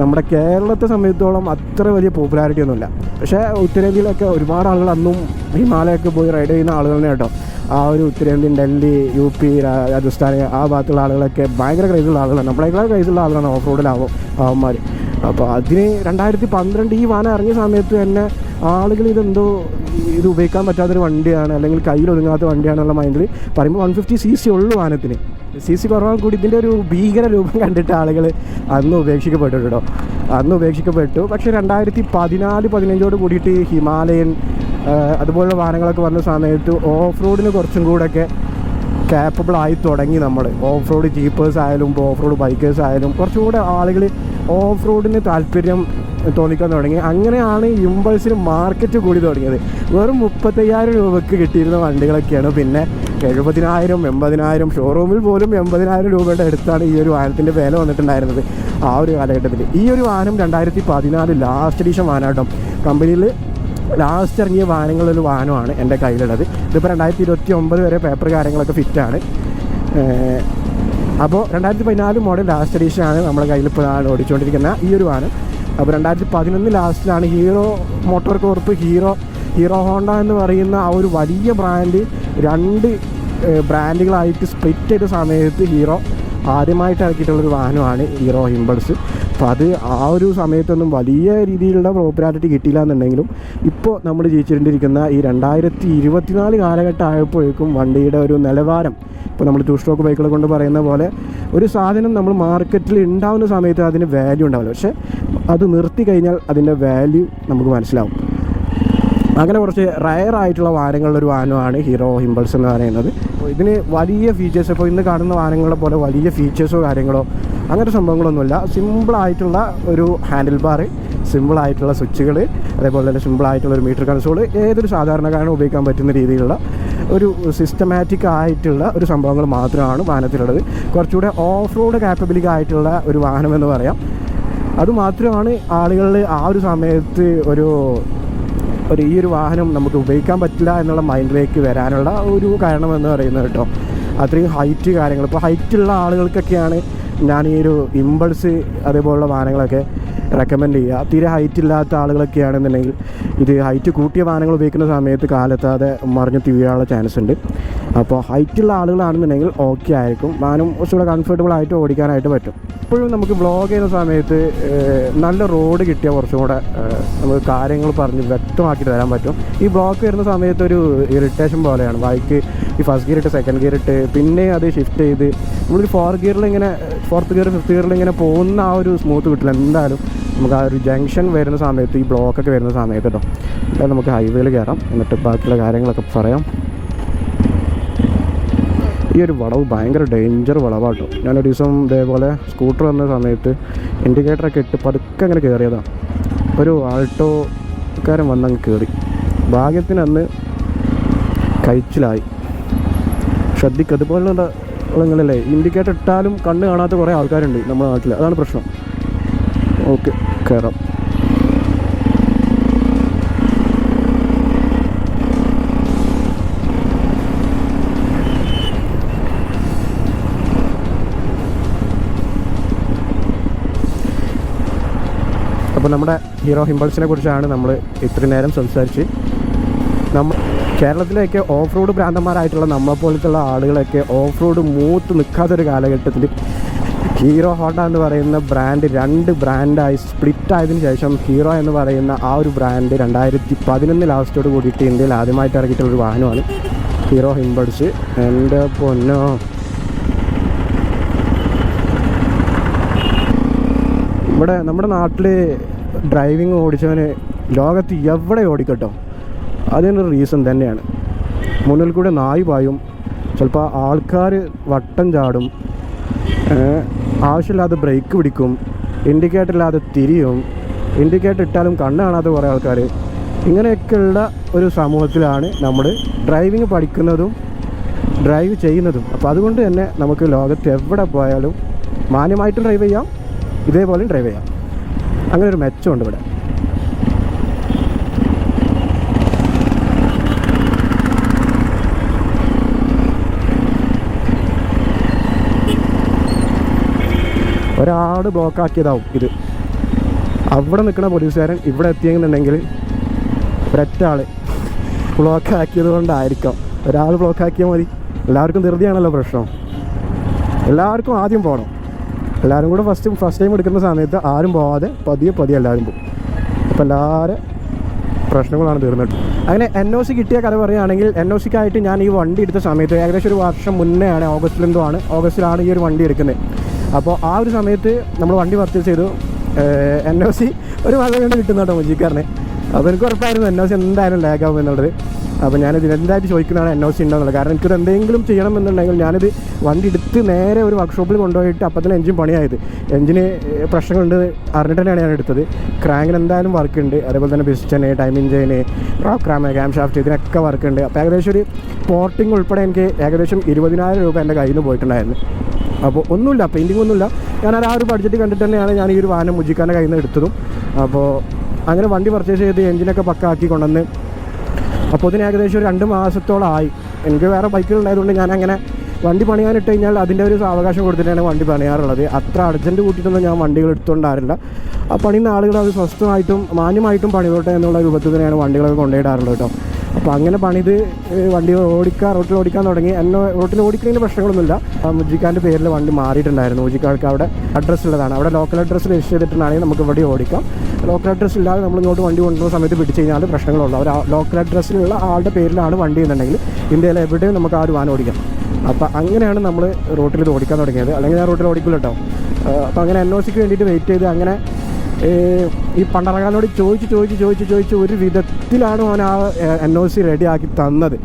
നമ്മുടെ കേരളത്തെ സംബന്ധിച്ചോളം അത്ര വലിയ പോപ്പുലാരിറ്റി ഒന്നുമില്ല. പക്ഷേ ഉത്തരേന്ത്യയിലൊക്കെ ഒരുപാട് ആളുകൾ അന്നും ഹിമാലയൊക്കെ പോയി റൈഡ് ചെയ്യുന്ന ആളുകളെ കേട്ടോ. ആ ഒരു ഉത്തരേന്ത്യൻ ഡൽഹി യു പി രാജസ്ഥാൻ ആ ഭാഗത്തുള്ള ആളുകളൊക്കെ ഭയങ്കര ക്രൈസുള്ള ആളുകളാണ്. നമ്മളെക്കാൾ ക്രൈസുള്ള ആളുകളാണ് ഓഫ് റോഡിലാവും അവന്മാർ അപ്പോൾ അതിന് രണ്ടായിരത്തി പന്ത്രണ്ട് ഈ വാന ഇറങ്ങിയ സമയത്ത് തന്നെ ആളുകൾ ഇതെന്തോ ഇത് ഉപയോഗിക്കാൻ പറ്റാത്തൊരു വണ്ടിയാണ് അല്ലെങ്കിൽ കയ്യിൽ ഒതുങ്ങാത്ത വണ്ടിയാണെന്നുള്ള മൈൻഡിൽ പറയുമ്പോൾ വൺ ഫിഫ്റ്റി സി സി ഉള്ളു വാനത്തിന്. സി സി കുറവാൻ കൂടി ഇതിന്റെ ഒരു ഭീകര രൂപം കണ്ടിട്ട് ആളുകൾ അന്ന് ഉപേക്ഷിക്കപ്പെട്ടു കേട്ടോ അന്ന് ഉപേക്ഷിക്കപ്പെട്ടു. പക്ഷേ രണ്ടായിരത്തി പതിനാല് പതിനഞ്ചോട് കൂടിയിട്ട് ഹിമാലയൻ അതുപോലുള്ള വാഹനങ്ങളൊക്കെ വന്ന സമയത്ത് ഓഫ് റോഡിന് കുറച്ചും കൂടെയൊക്കെ ക്യാപ്പബിൾ ആയി തുടങ്ങി നമ്മൾ ഓഫ് റോഡ് ജീപ്പേഴ്സ് ആയാലും ഇപ്പോൾ ഓഫ് റോഡ് ബൈക്കേഴ്സ് ആയാലും കുറച്ചുകൂടെ ആളുകൾ ഓഫ് റോഡിന് താല്പര്യം തോന്നിക്കാൻ തുടങ്ങി. അങ്ങനെയാണ് ഇമ്പൾസിന് മാർക്കറ്റ് കൂടി തുടങ്ങിയത്. വെറും മുപ്പത്തയ്യായിരം രൂപയ്ക്ക് കിട്ടിയിരുന്ന വണ്ടികളൊക്കെയാണ്. പിന്നെ എഴുപതിനായിരം എൺപതിനായിരം ഷോറൂമിൽ പോലും എൺപതിനായിരം രൂപയുടെ അടുത്താണ് ഈ ഒരു വാഹനത്തിന്റെ വില വന്നിട്ടുണ്ടായിരുന്നത് ആ ഒരു കാലഘട്ടത്തിൽ ഈ ഒരു വാഹനം രണ്ടായിരത്തി പതിനാല് ലാസ്റ്റ് എഡീഷൻ വാഹനമാട്ടോ കമ്പനിയിൽ ലാസ്റ്റ് ഇറങ്ങിയ വാഹനങ്ങളൊരു വാഹനമാണ് എന്റെ കയ്യിലുള്ളത്. ഇതിപ്പോൾ രണ്ടായിരത്തി ഇരുപത്തി ഒമ്പത് വരെ പേപ്പർ കാര്യങ്ങളൊക്കെ ഫിറ്റാണ് അപ്പോൾ രണ്ടായിരത്തി പതിനാല് മോഡൽ ലാസ്റ്റ് എഡീഷൻ ആണ് നമ്മുടെ കയ്യിൽ ഇപ്പോൾ ഓടിച്ചുകൊണ്ടിരിക്കുന്ന ഈ ഒരു വാഹനം. അപ്പോൾ രണ്ടായിരത്തി പതിനൊന്ന് ലാസ്റ്റിലാണ് Hero Motor Corp Hero Hero Honda എന്ന് പറയുന്ന ആ ഒരു വലിയ ബ്രാൻഡ് രണ്ട് ബ്രാൻഡുകളായിട്ട് സ്പ്ലിറ്റ് ചെയ്ത സമയത്ത് ഹീറോ ആദ്യമായിട്ട് ഇറക്കിയിട്ടുള്ളൊരു വാഹനമാണ് ഹീറോ ഹിംബൾസ് അപ്പോൾ അത് ആ ഒരു സമയത്തൊന്നും വലിയ രീതിയിലുള്ള പോപ്പുലാരിറ്റി കിട്ടിയില്ല എന്നുണ്ടെങ്കിലും ഇപ്പോൾ നമ്മൾ ജീവിച്ചിട്ടിരിക്കുന്ന ഈ രണ്ടായിരത്തി ഇരുപത്തിനാല് കാലഘട്ടം ആയപ്പോഴേക്കും വണ്ടിയുടെ ഒരു നിലവാരം ഇപ്പോൾ നമ്മൾ ടു സ്ട്രോക്ക് ബൈക്കുകൾ കൊണ്ട് പറയുന്ന പോലെ ഒരു സാധനം നമ്മൾ മാർക്കറ്റിൽ ഉണ്ടാവുന്ന സമയത്ത് അതിന് വാല്യൂ ഉണ്ടാവില്ല. പക്ഷേ അത് നിർത്തി കഴിഞ്ഞാൽ അതിന്റെ വാല്യൂ നമുക്ക് മനസ്സിലാവും. അങ്ങനെ കുറച്ച് റയർ ആയിട്ടുള്ള വാഹനങ്ങളിലൊരു വാഹനമാണ് ഹീറോ ഹിംബൾസ് എന്ന് പറയുന്നത്. അപ്പോൾ ഇതിന് വലിയ ഫീച്ചേഴ്സ് ഇപ്പോൾ ഇന്ന് കാണുന്ന വാഹനങ്ങളെ പോലെ വലിയ ഫീച്ചേഴ്സോ കാര്യങ്ങളോ അങ്ങനത്തെ സംഭവങ്ങളൊന്നുമില്ല. സിമ്പിളായിട്ടുള്ള ഒരു ഹാൻഡിൽ ബാർ സിമ്പിളായിട്ടുള്ള സ്വിച്ചുകൾ അതേപോലെ തന്നെ സിമ്പിളായിട്ടുള്ള ഒരു മീറ്റർ കൺസോൾ ഏതൊരു സാധാരണക്കാരനും ഉപയോഗിക്കാൻ പറ്റുന്ന രീതിയിലുള്ള ഒരു സിസ്റ്റമാറ്റിക് ആയിട്ടുള്ള ഒരു സംഭവങ്ങൾ മാത്രമാണ് വാഹനത്തിലുള്ളത് കുറച്ചുകൂടെ ഓഫ് റോഡ് കാപ്പബിലിറ്റി ആയിട്ടുള്ള ഒരു വാഹനം എന്ന് പറയാം. അതുമാത്രമാണ് ആളുകളിൽ ആ ഒരു സമയത്ത് ഒരു ഒരു ഈ ഒരു വാഹനം നമുക്ക് ഉപയോഗിക്കാൻ പറ്റില്ല എന്നുള്ള മൈൻഡിലേക്ക് വരാനുള്ള ഒരു കാരണമെന്ന് പറയുന്നത് കേട്ടോ. അത്രയും ഹൈറ്റ് കാര്യങ്ങൾ. ഇപ്പോൾ ഹൈറ്റുള്ള ആളുകൾക്കൊക്കെയാണ് ഞാൻ ഈ ഒരു ഇമ്പൾസ് അതേപോലുള്ള വാഹനങ്ങളൊക്കെ റെക്കമെൻഡ് ചെയ്യുക. തീരെ ഹൈറ്റ് ഇല്ലാത്ത ആളുകളൊക്കെ ആണെന്നുണ്ടെങ്കിൽ ഇത് ഹൈറ്റ് കൂട്ടിയ വാഹനങ്ങൾ ഉപയോഗിക്കുന്ന സമയത്ത് കാലെത്താതെ മറിഞ്ഞ് തീരാനുള്ള ചാൻസ് ഉണ്ട്. അപ്പോൾ ഹൈറ്റുള്ള ആളുകളാണെന്നുണ്ടെങ്കിൽ ഓക്കെ ആയിരിക്കും. വാഹനം കുറച്ചുകൂടെ കംഫർട്ടബിൾ ആയിട്ട് ഓടിക്കാനായിട്ട് പറ്റും. ഇപ്പോഴും നമുക്ക് വ്ളോഗ് ചെയ്യുന്ന സമയത്ത് നല്ല റോഡ് കിട്ടിയാൽ കുറച്ചും കൂടെ നമുക്ക് കാര്യങ്ങൾ പറഞ്ഞ് വ്യക്തമാക്കി തരാൻ പറ്റും. ഈ ബ്ലോക്ക് വരുന്ന സമയത്ത് ഒരു ഇറിറ്റേഷൻ പോലെയാണ്. ബൈക്ക് ഈ ഫസ്റ്റ് ഗിയർ ഇട്ട് സെക്കൻഡ് ഗിയർ ഇട്ട് പിന്നെ അത് ഷിഫ്റ്റ് ചെയ്ത്. നമ്മളൊരു ഫോർ ഗിയറിൽ ഇങ്ങനെ ഫോർത്ത് ഗിയർ ഫിഫ്ത്ത് ഗിയറിൽ ഇങ്ങനെ പോകുന്ന ആ ഒരു സ്മൂത്ത് കിട്ടില്ല. എന്തായാലും നമുക്ക് ആ ഒരു ജംഗ്ഷൻ വരുന്ന സമയത്ത് ഈ ബ്ലോക്കൊക്കെ വരുന്ന സമയത്ത് കേട്ടോ നമുക്ക് ഹൈവേയിൽ കയറാം എന്നിട്ട് ബാക്കിയുള്ള കാര്യങ്ങളൊക്കെ പറയാം. ഈ ഒരു വളവ് ഭയങ്കര ഡേഞ്ചർ വളവാട്ടോ ഞാനൊരു ദിവസം ഇതേപോലെ സ്കൂട്ടർ വന്ന സമയത്ത് ഇൻഡിക്കേറ്ററൊക്കെ ഇട്ട് പതുക്കെ അങ്ങനെ കയറിയതാണ് ഒരു ആൾട്ടോക്കാരൻ വന്നങ്ങ് കയറി ഭാഗ്യത്തിനന്ന് കഴിച്ചിലായി. ശ്രദ്ധിക്കുക. അതുപോലുള്ള ഉള്ളങ്ങളില്ലേ ഇൻഡിക്കേറ്റർ ഇട്ടാലും കണ്ണ് കാണാത്ത കുറേ ആൾക്കാരുണ്ട് നമ്മുടെ നാട്ടിൽ അതാണ് പ്രശ്നം. ഓക്കെ കയറാം അപ്പോൾ നമ്മുടെ ഹീറോ ഹിംബൾസിനെ കുറിച്ചാണ് നമ്മൾ ഇത്രയും നേരം സംസാരിച്ച്. നമ്മ കേരളത്തിലേക്ക് ഓഫ് റോഡ് ഭ്രാന്തന്മാരായിട്ടുള്ള നമ്മളെ പോലത്തുള്ള ആളുകളൊക്കെ ഓഫ് റോഡ് മൂത്ത് നിൽക്കാത്തൊരു കാലഘട്ടത്തിൽ ഹീറോ ഹോണ്ട എന്ന് പറയുന്ന ബ്രാൻഡ് രണ്ട് ബ്രാൻഡായി സ്പ്ലിറ്റ് ആയതിനു ശേഷം ഹീറോ എന്ന് പറയുന്ന ആ ഒരു ബ്രാൻഡ് രണ്ടായിരത്തി പതിനൊന്ന് ലാസ്റ്റോട് കൂടിയിട്ട് ഇന്ത്യയിൽ ആദ്യമായിട്ട് ഇറങ്ങിയിട്ടുള്ള ഒരു വാഹനമാണ് ഹീറോ ഹിംബഡ്സ് എന്റെ പൊന്നോ. ഇവിടെ നമ്മുടെ നാട്ടിൽ ഡ്രൈവിംഗ് ഓടിച്ചവന് ലോകത്ത് എവിടെ ഓടിക്കട്ടോ? അതിനൊരു റീസൺ തന്നെയാണ്. മുന്നിൽ കൂടെ നായ് പായും ചിലപ്പോൾ ആൾക്കാർ വട്ടം ചാടും ആവശ്യമില്ലാതെ ബ്രേക്ക് പിടിക്കും ഇൻഡിക്കേറ്റർ ഇല്ലാതെ തിരിയും ഇൻഡിക്കേറ്റർ ഇട്ടാലും കണ്ണ് കാണാത്ത കുറേ ആൾക്കാർ ഇങ്ങനെയൊക്കെയുള്ള ഒരു സമൂഹത്തിലാണ് നമ്മൾ ഡ്രൈവിംഗ് പഠിക്കുന്നതും ഡ്രൈവ് ചെയ്യുന്നതും. അപ്പോൾ അതുകൊണ്ട് തന്നെ നമുക്ക് ലോകത്ത് എവിടെ പോയാലും മാന്യമായിട്ടും ഡ്രൈവ് ചെയ്യാം ഇതേപോലെ ഡ്രൈവ് ചെയ്യാം. അങ്ങനെ ഒരു മെച്ചമുണ്ട് ഇവിടെ. ഒരാട് ബ്ലോക്ക് ആക്കിയതാവും ഇത്. അവിടെ നിൽക്കുന്ന പോലീസുകാരൻ ഇവിടെ എത്തിയെന്നുണ്ടെങ്കിൽ ഒരൊറ്റ ആൾ ബ്ലോക്ക് ആക്കിയത് കൊണ്ടായിരിക്കാം. ഒരാൾ ബ്ലോക്ക് ആക്കിയാൽ മതി. എല്ലാവർക്കും ധൃതിയാണല്ലോ പ്രശ്നം. എല്ലാവർക്കും ആദ്യം പോകണം എല്ലാവരും കൂടെ ഫസ്റ്റ് ഫസ്റ്റ് ടൈം എടുക്കുന്ന സമയത്ത് ആരും പോവാതെ പതിയെ പതിയെ എല്ലാവരും പോകും. അപ്പോൾ എല്ലാവരും പ്രശ്നങ്ങളാണ് തീർന്നിട്ട്. അങ്ങനെ എൻ ഒ സി കിട്ടിയ കഥ പറയുകയാണെങ്കിൽ എൻ ഒ സിക്കായിട്ട് ഞാൻ ഈ വണ്ടി എടുത്ത സമയത്ത് ഏകദേശം ഒരു വർഷം മുന്നേ ആണ് ഓഗസ്റ്റിലെന്തോ ആണ് ഓഗസ്റ്റിലാണ് ഈ ഒരു വണ്ടി എടുക്കുന്നത്. അപ്പോൾ ആ ഒരു സമയത്ത് നമ്മൾ വണ്ടി പർച്ചേസ് ചെയ്തു. എൻ ഒ സി ഒരു മാസം കൊണ്ട് കിട്ടുന്ന കേട്ടോ മുജിക്കാരനെ അപ്പോൾ എനിക്ക് ഉറപ്പായിരുന്നു എൻ ഒ സി എന്തായാലും ലാഗാവും എന്നുള്ളത്. അപ്പോൾ ഞാനിത് എന്തായിട്ട് ചോദിക്കുന്നതാണ് എൻ ഒ സി ഉണ്ടെന്നുള്ളത്. കാരണം എനിക്കൊരു എന്തെങ്കിലും ചെയ്യണം എന്നുണ്ടെങ്കിൽ ഞാനിത് വണ്ടി എടുത്ത് നേരെ ഒരു വർക്ക്ഷോപ്പിൽ കൊണ്ടുപോയിട്ട് അപ്പോൾ തന്നെ എഞ്ചിൻ പണിയായത്. എഞ്ചിന് പ്രശ്നങ്ങളുണ്ട് അറിഞ്ഞിട്ട് തന്നെയാണ് ഞാൻ എടുത്തത്. ക്രാങ്കിന് എന്തായാലും വർക്ക് ഉണ്ട്. അതേപോലെ തന്നെ piston timing chain rocker arm camshaft ഇതിനൊക്കെ വർക്ക് ഉണ്ട്. അപ്പോൾ ഏകദേശം ഒരു പോർട്ടിംഗ് ഉൾപ്പെടെ എനിക്ക് ഏകദേശം ഇരുപതിനായിരം രൂപ എന്റെ കയ്യിൽ നിന്ന് പോയിട്ടുണ്ടായിരുന്നു. അപ്പോൾ ഒന്നുമില്ല പെയിന്റിംഗ് ഒന്നുമില്ല. ഞാൻ ആ ഒരു ബഡ്ജറ്റ് കണ്ടിട്ട് തന്നെയാണ് ഞാൻ ഈ ഒരു വാഹനം മുജിക്കാന്റെ കയ്യിൽ നിന്ന് എടുത്തതും. അപ്പോൾ അങ്ങനെ വണ്ടി പർച്ചേസ് ചെയ്ത് എഞ്ചിനൊക്കെ പക്ക ആക്കി കൊണ്ടുവന്ന് അപ്പോൾ ഇതിന് ഏകദേശം ഒരു രണ്ട് മാസത്തോളമായി എനിക്ക് വേറെ ബൈക്കുകളുണ്ടായതുകൊണ്ട് ഞാൻ അങ്ങനെ വണ്ടി പണിയാനിട്ട് കഴിഞ്ഞാൽ അതിന്റെ ഒരു സാവകാശം കൊടുത്തിട്ടാണ് വണ്ടി പണിയാറുള്ളത്. അത്ര അർജന്റ് കൂട്ടിയിട്ടൊന്നും ഞാൻ വണ്ടികൾ എടുത്തുകൊണ്ടാറില്ല ആ പണിയുന്ന ആളുകൾ അത് സ്വസ്ഥമായിട്ടും മാന്യമായിട്ടും പണിതോട്ടെ എന്നുള്ള രൂപത്തിൽ തന്നെയാണ് വണ്ടികളൊക്കെ കൊണ്ടുപോയിടാറുള്ളത് കേട്ടോ. അപ്പോൾ അങ്ങനെ പണിത് വണ്ടി ഓടിക്കാൻ റോട്ടിൽ ഓടിക്കാൻ തുടങ്ങി. എന്നെ റോട്ടിൽ ഓടിക്കുന്നതിന് പ്രശ്നങ്ങളൊന്നുമില്ല. മുജിക്കാന്റെ പേരിൽ വണ്ടി മാറിയിട്ടുണ്ടായിരുന്നു. മുജിക്കാൾക്ക് അവിടെ അഡ്രസ്സ് ഉള്ളതാണ്. അവിടെ ലോക്കൽ അഡ്രസ്സ് രജിസ്റ്റർ ചെയ്തിട്ടുണ്ടെങ്കിൽ നമുക്ക് ഇവിടെ ഓടിക്കാം. ലോക്കൽ അഡ്രസ്സ് ഇല്ലാതെ നമ്മൾ ഇങ്ങോട്ട് വണ്ടി കൊണ്ടുവന്ന സമയത്ത് പിടിച്ചു കഴിഞ്ഞാൽ പ്രശ്നങ്ങളുള്ളൂ അവർ ലോക്കൽ അഡ്രസ്സിലുള്ള ആളുടെ പേരിലാണ് വണ്ടി എന്നുണ്ടെങ്കിൽ ഇന്ത്യയിൽ എവിടെയും നമുക്ക് ആ ഒരു വാൻ ഓടിക്കാം. അപ്പോൾ അങ്ങനെയാണ് നമ്മൾ റോട്ടിൽ ഇത് ഓടിക്കാൻ തുടങ്ങിയത്. അല്ലെങ്കിൽ ഞാൻ റോട്ടിൽ ഓടിക്കില്ല കേട്ടോ അപ്പോൾ അങ്ങനെ എൻ ഒ സിക്ക് വേണ്ടിയിട്ട് വെയിറ്റ് ചെയ്ത് അങ്ങനെ ഈ പണ്ടറകാലോട് ചോദിച്ച് ചോദിച്ച് ചോദിച്ച് ചോദിച്ച് ഒരു വിധത്തിലാണ് അവൻ ആ എൻ ഒ സി റെഡിയാക്കി തന്നത്.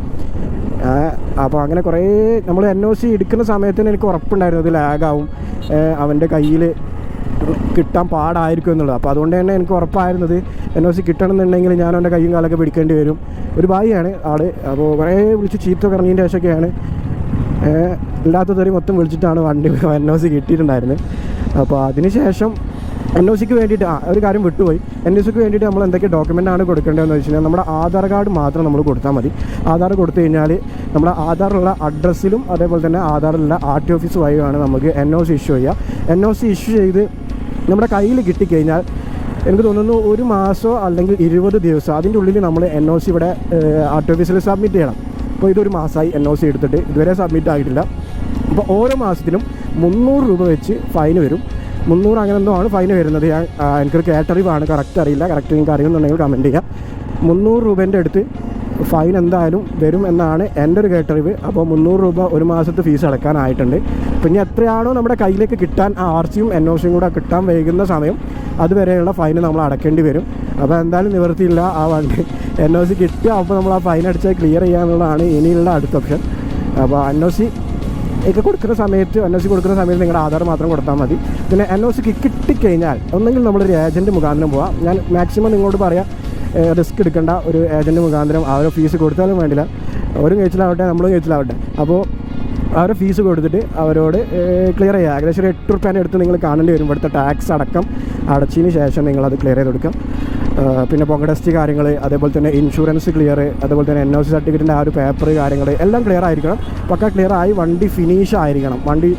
അപ്പോൾ അങ്ങനെ കുറേ നമ്മൾ എൻ ഒ സി എടുക്കുന്ന സമയത്തിന് എനിക്ക് ഉറപ്പുണ്ടായിരുന്നു അത് ലാഗാവും. അവന്റെ കയ്യിൽ കിട്ടാൻ പാടായിരിക്കും എന്നുള്ളത്. അപ്പോൾ അതുകൊണ്ട് തന്നെ എനിക്ക് ഉറപ്പായിരുന്നത് എൻ ഒ സി കിട്ടണമെന്നുണ്ടെങ്കിൽ ഞാൻ അവന്റെ കയ്യും കാലൊക്കെ പിടിക്കേണ്ടി വരും. ഒരു ഭായിയാണ് ആൾ. അപ്പോൾ കുറേ വിളിച്ച് ചീത്ത കറങ്ങിയതിന്റെ ശേഷമൊക്കെയാണ് ഇല്ലാത്തതൊരു മൊത്തം വിളിച്ചിട്ടാണ് വണ്ടി എൻ ഒ സി കിട്ടിയിട്ടുണ്ടായിരുന്നത്. അപ്പോൾ അതിന് ശേഷം എൻ ഒ സിക്ക് വേണ്ടിയിട്ട് ആ ഒരു കാര്യം വിട്ടുപോയി. എൻ ഒ സിക്ക് വേണ്ടിയിട്ട് നമ്മൾ എന്തൊക്കെ ഡോക്യുമെന്റ് ആണ് കൊടുക്കേണ്ടതെന്ന് വെച്ച് കഴിഞ്ഞാൽ നമ്മുടെ ആധാർ കാർഡ് മാത്രം നമ്മൾ കൊടുത്താൽ മതി. ആധാർ കൊടുത്തു കഴിഞ്ഞാൽ നമ്മുടെ ആധാറുള്ള അഡ്രസ്സിലും അതേപോലെ തന്നെ ആധാറിലുള്ള ആർ ടി ഓഫീസ് വഴിയാണ് നമുക്ക് എൻ ഒ സി ഇഷ്യൂ ചെയ്യുക. എൻ ഒ സി ഇഷ്യൂ ചെയ്ത് നമ്മുടെ കയ്യിൽ കിട്ടിക്കഴിഞ്ഞാൽ എനിക്ക് തോന്നുന്നു ഒരു മാസമോ അല്ലെങ്കിൽ ഇരുപത് ദിവസം അതിന്റെ ഉള്ളിൽ നമ്മൾ എൻ ഒ സി ഇവിടെ ആർ ടി ഓഫീസിൽ സബ്മിറ്റ് ചെയ്യണം. അപ്പോൾ ഇതൊരു മാസമായി എൻ ഒ സി എടുത്തിട്ട് ഇതുവരെ സബ്മിറ്റ് ആയിട്ടില്ല. അപ്പോൾ ഓരോ മാസത്തിലും മുന്നൂറ് രൂപ വെച്ച് ഫൈൻ വരും. മുന്നൂറ് അങ്ങനെ എന്തോ ആണ് ഫൈൻ വരുന്നത്. ഞാൻ എനിക്കൊരു കേട്ടറിവാണ് കറക്റ്റ് അറിയില്ല. കറക്റ്റ് നിങ്ങൾക്ക് അറിയുന്നുണ്ടെങ്കിൽ കമന്റ് ചെയ്യാം. മുന്നൂറ് രൂപേന്റെ അടുത്ത് ഫൈൻ എന്തായാലും വരും എന്നാണ് എന്റെ ഒരു കേട്ടറിവ്. അപ്പോൾ മുന്നൂറ് രൂപ ഒരു മാസത്തെ ഫീസ് അടക്കാനായിട്ടുണ്ട്. പിന്നെ എത്രയാണോ നമ്മുടെ കയ്യിലേക്ക് കിട്ടാൻ ആ ആർ സിയും എൻ ഒ സിയും കൂടെ കിട്ടാൻ വൈകുന്ന സമയം അതുവരെയുള്ള ഫൈൻ നമ്മൾ അടക്കേണ്ടി വരും. അപ്പോൾ എന്തായാലും നിവർത്തിയില്ല ആ വണ്ടി. എൻ ഒ സി കിട്ടുക അപ്പോൾ നമ്മൾ ആ ഫൈൻ അടിച്ചാൽ ക്ലിയർ ചെയ്യാന്നുള്ളതാണ് ഇനിയുള്ള അടുത്ത ഓപ്ഷൻ അപ്പോൾ എൻ ഒ സി ഒക്കെ കൊടുക്കുന്ന സമയത്ത് എൻ ഒ സി കൊടുക്കുന്ന സമയത്ത് നിങ്ങളുടെ ആധാർ മാത്രം കൊടുത്താൽ മതി. പിന്നെ എൻ ഒ സിക്ക് കിട്ടിക്കഴിഞ്ഞാൽ ഒന്നെങ്കിൽ നമ്മളൊരു ഏജന്റ് മുഖാന്തരം പോവാം. ഞാൻ മാക്സിമം നിങ്ങളോട് പറയാം റിസ്ക് എടുക്കേണ്ട. ഒരു ഏജന്റ് മുഖാന്തരം അവരെ ഫീസ് കൊടുത്താലും വേണ്ടില്ല. അവരും കഴിച്ചിലാവട്ടെ നമ്മളും കഴിച്ചിലാവട്ടെ അപ്പോൾ അവരെ ഫീസ് കൊടുത്തിട്ട് അവരോട് ക്ലിയർ ചെയ്യുക ഏകദേശം ഒരു എട്ട് റുപ്യാന്റെ അടുത്ത് നിങ്ങൾ കാണേണ്ടി വരും. ഇവിടുത്തെ ടാക്സ് അടക്കം അടച്ചതിന് ശേഷം നിങ്ങളത് ക്ലിയർ ചെയ്ത് കൊടുക്കാം. പിന്നെ പൊങ്കഡസ്റ്റ് കാര്യങ്ങൾ അതേപോലെ തന്നെ ഇൻഷുറൻസ് ക്ലിയർ അതേപോലെ തന്നെ എൻ ഒ സി സർട്ടിഫിക്കറ്റിന്റെ ആ ഒരു പേപ്പർ കാര്യങ്ങൾ എല്ലാം ക്ലിയർ ആയിരിക്കണം. പക്ക ക്ലിയർ ആയി വണ്ടി ഫിനിഷ് ആയിരിക്കണം. വണ്ടി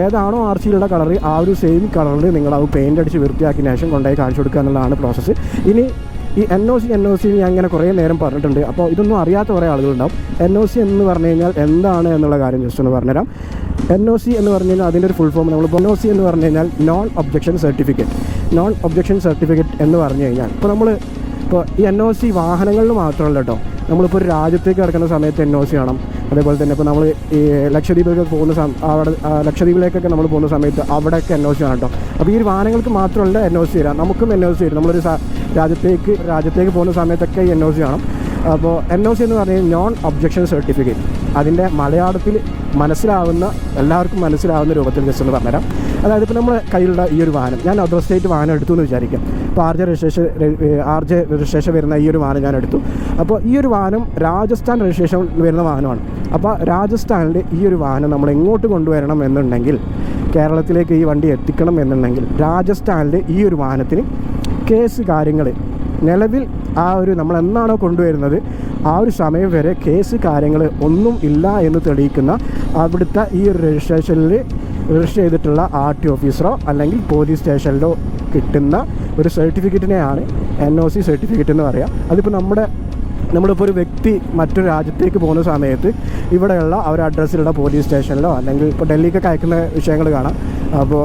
ഏതാണോ ആർ സിയിലുള്ള കളർ ആ ഒരു സെയിം കളറിൽ നിങ്ങൾ അത് പെയിന്റ് അടിച്ച് വൃത്തിയാക്കിയ ശേഷം കൊണ്ടുപോയി കാണിച്ചു കൊടുക്കുക എന്നുള്ളതാണ് പ്രോസസ്സ് ഇനി ഈ N O C N O C ഞാൻ ഇങ്ങനെ കുറേ നേരം പറഞ്ഞിട്ടുണ്ട്. അപ്പോൾ ഇതൊന്നും അറിയാത്ത കുറേ ആളുകളുണ്ടാവും. എൻ ഒ സി എന്ന് പറഞ്ഞു കഴിഞ്ഞാൽ എന്താണ് എന്നുള്ള കാര്യം ജസ്റ്റ് ഒന്ന് പറഞ്ഞുതരാം. എൻ ഒ സി എന്ന് പറഞ്ഞു കഴിഞ്ഞാൽ അതിന്റെ ഒരു ഫുൾ ഫോം നമ്മൾ എൻ ഒ സി എന്ന് പറഞ്ഞു കഴിഞ്ഞാൽ non objection certificate non objection certificate എന്ന് പറഞ്ഞു കഴിഞ്ഞാൽ ഇപ്പോൾ നമ്മൾ ഇപ്പോൾ ഈ എൻ ഒ സി വാഹനങ്ങളിൽ മാത്രമല്ല കേട്ടോ. നമ്മളിപ്പോൾ ഒരു രാജ്യത്തേക്ക് കിടക്കുന്ന സമയത്ത് എൻ ഒ സി വേണം അതേപോലെ തന്നെ ഇപ്പോൾ നമ്മൾ ഈ ലക്ഷദ്വീപിലേക്ക് പോകുന്ന സമ അവിടെ ലക്ഷദ്വീപിലേക്കൊക്കെ നമ്മൾ പോകുന്ന സമയത്ത് അവിടെയൊക്കെ എൻ ഒ സി ആണ് കേട്ടോ അപ്പോൾ ഈ ഒരു വാഹനങ്ങൾക്ക് മാത്രമല്ല എൻ ഒ സി തരാം നമുക്കും എൻ ഒ സി തരും നമ്മളൊരു രാജ്യത്തേക്ക് രാജ്യത്തേക്ക് പോകുന്ന സമയത്തൊക്കെ എൻ ഒ സി വേണം അപ്പോൾ എൻ ഒ സി എന്ന് പറഞ്ഞാൽ നോൺ ഒബ്ജക്ഷൻ സർട്ടിഫിക്കറ്റ് അതിന്റെ മലയാളത്തിൽ മനസ്സിലാവുന്ന എല്ലാവർക്കും മനസ്സിലാവുന്ന രൂപത്തിൽ ജസ്റ്റ് ഒന്ന് പറഞ്ഞുതരാം. അതായത് ഇപ്പോൾ നമ്മുടെ കയ്യിലുള്ള ഈ ഒരു വാഹനം ഞാൻ അതർ സ്റ്റേറ്റ് വാഹനം എടുത്തു എന്ന് വിചാരിക്കാം. ഇപ്പോൾ R J registration R J registration വരുന്ന ഈ ഒരു വാഹനം ഞാൻ എടുത്തു. അപ്പോൾ ഈ ഒരു വാഹനം രാജസ്ഥാൻ രജിസ്ട്രേഷൻ വരുന്ന വാഹനമാണ്. അപ്പോൾ രാജസ്ഥാനിൽ ഈ ഒരു വാഹനം നമ്മൾ എങ്ങോട്ട് കൊണ്ടുവരണം എന്നുണ്ടെങ്കിൽ കേരളത്തിലേക്ക് ഈ വണ്ടി എത്തിക്കണം എന്നുണ്ടെങ്കിൽ രാജസ്ഥാനിൽ ഈ ഒരു വാഹനത്തിന് കേസ് കാര്യങ്ങൾ നിലവിൽ ആ ഒരു നമ്മൾ എന്നാണോ കൊണ്ടുവരുന്നത് ആ ഒരു സമയം വരെ കേസ് കാര്യങ്ങൾ ഒന്നും ഇല്ല എന്ന് തെളിയിക്കുന്ന അവിടുത്തെ ഈ ഒരു രജിസ്ട്രേഷനിൽ രജിസ്റ്റർ ചെയ്തിട്ടുള്ള ആർ ടി ഓഫീസറോ അല്ലെങ്കിൽ പോലീസ് സ്റ്റേഷനിലോ കിട്ടുന്ന ഒരു സർട്ടിഫിക്കറ്റിനെയാണ് എൻ ഒ സി സർട്ടിഫിക്കറ്റ് എന്ന് പറയുക അതിപ്പോൾ നമ്മുടെ നമ്മളിപ്പോൾ ഒരു വ്യക്തി മറ്റൊരു രാജ്യത്തേക്ക് പോകുന്ന സമയത്ത് ഇവിടെയുള്ള അവരുടെ അഡ്രസ്സിലുള്ള പോലീസ് സ്റ്റേഷനിലോ അല്ലെങ്കിൽ ഇപ്പോൾ ഡൽഹിക്കൊക്കെ അയക്കുന്ന വിഷയങ്ങൾ കാണാം. അപ്പോൾ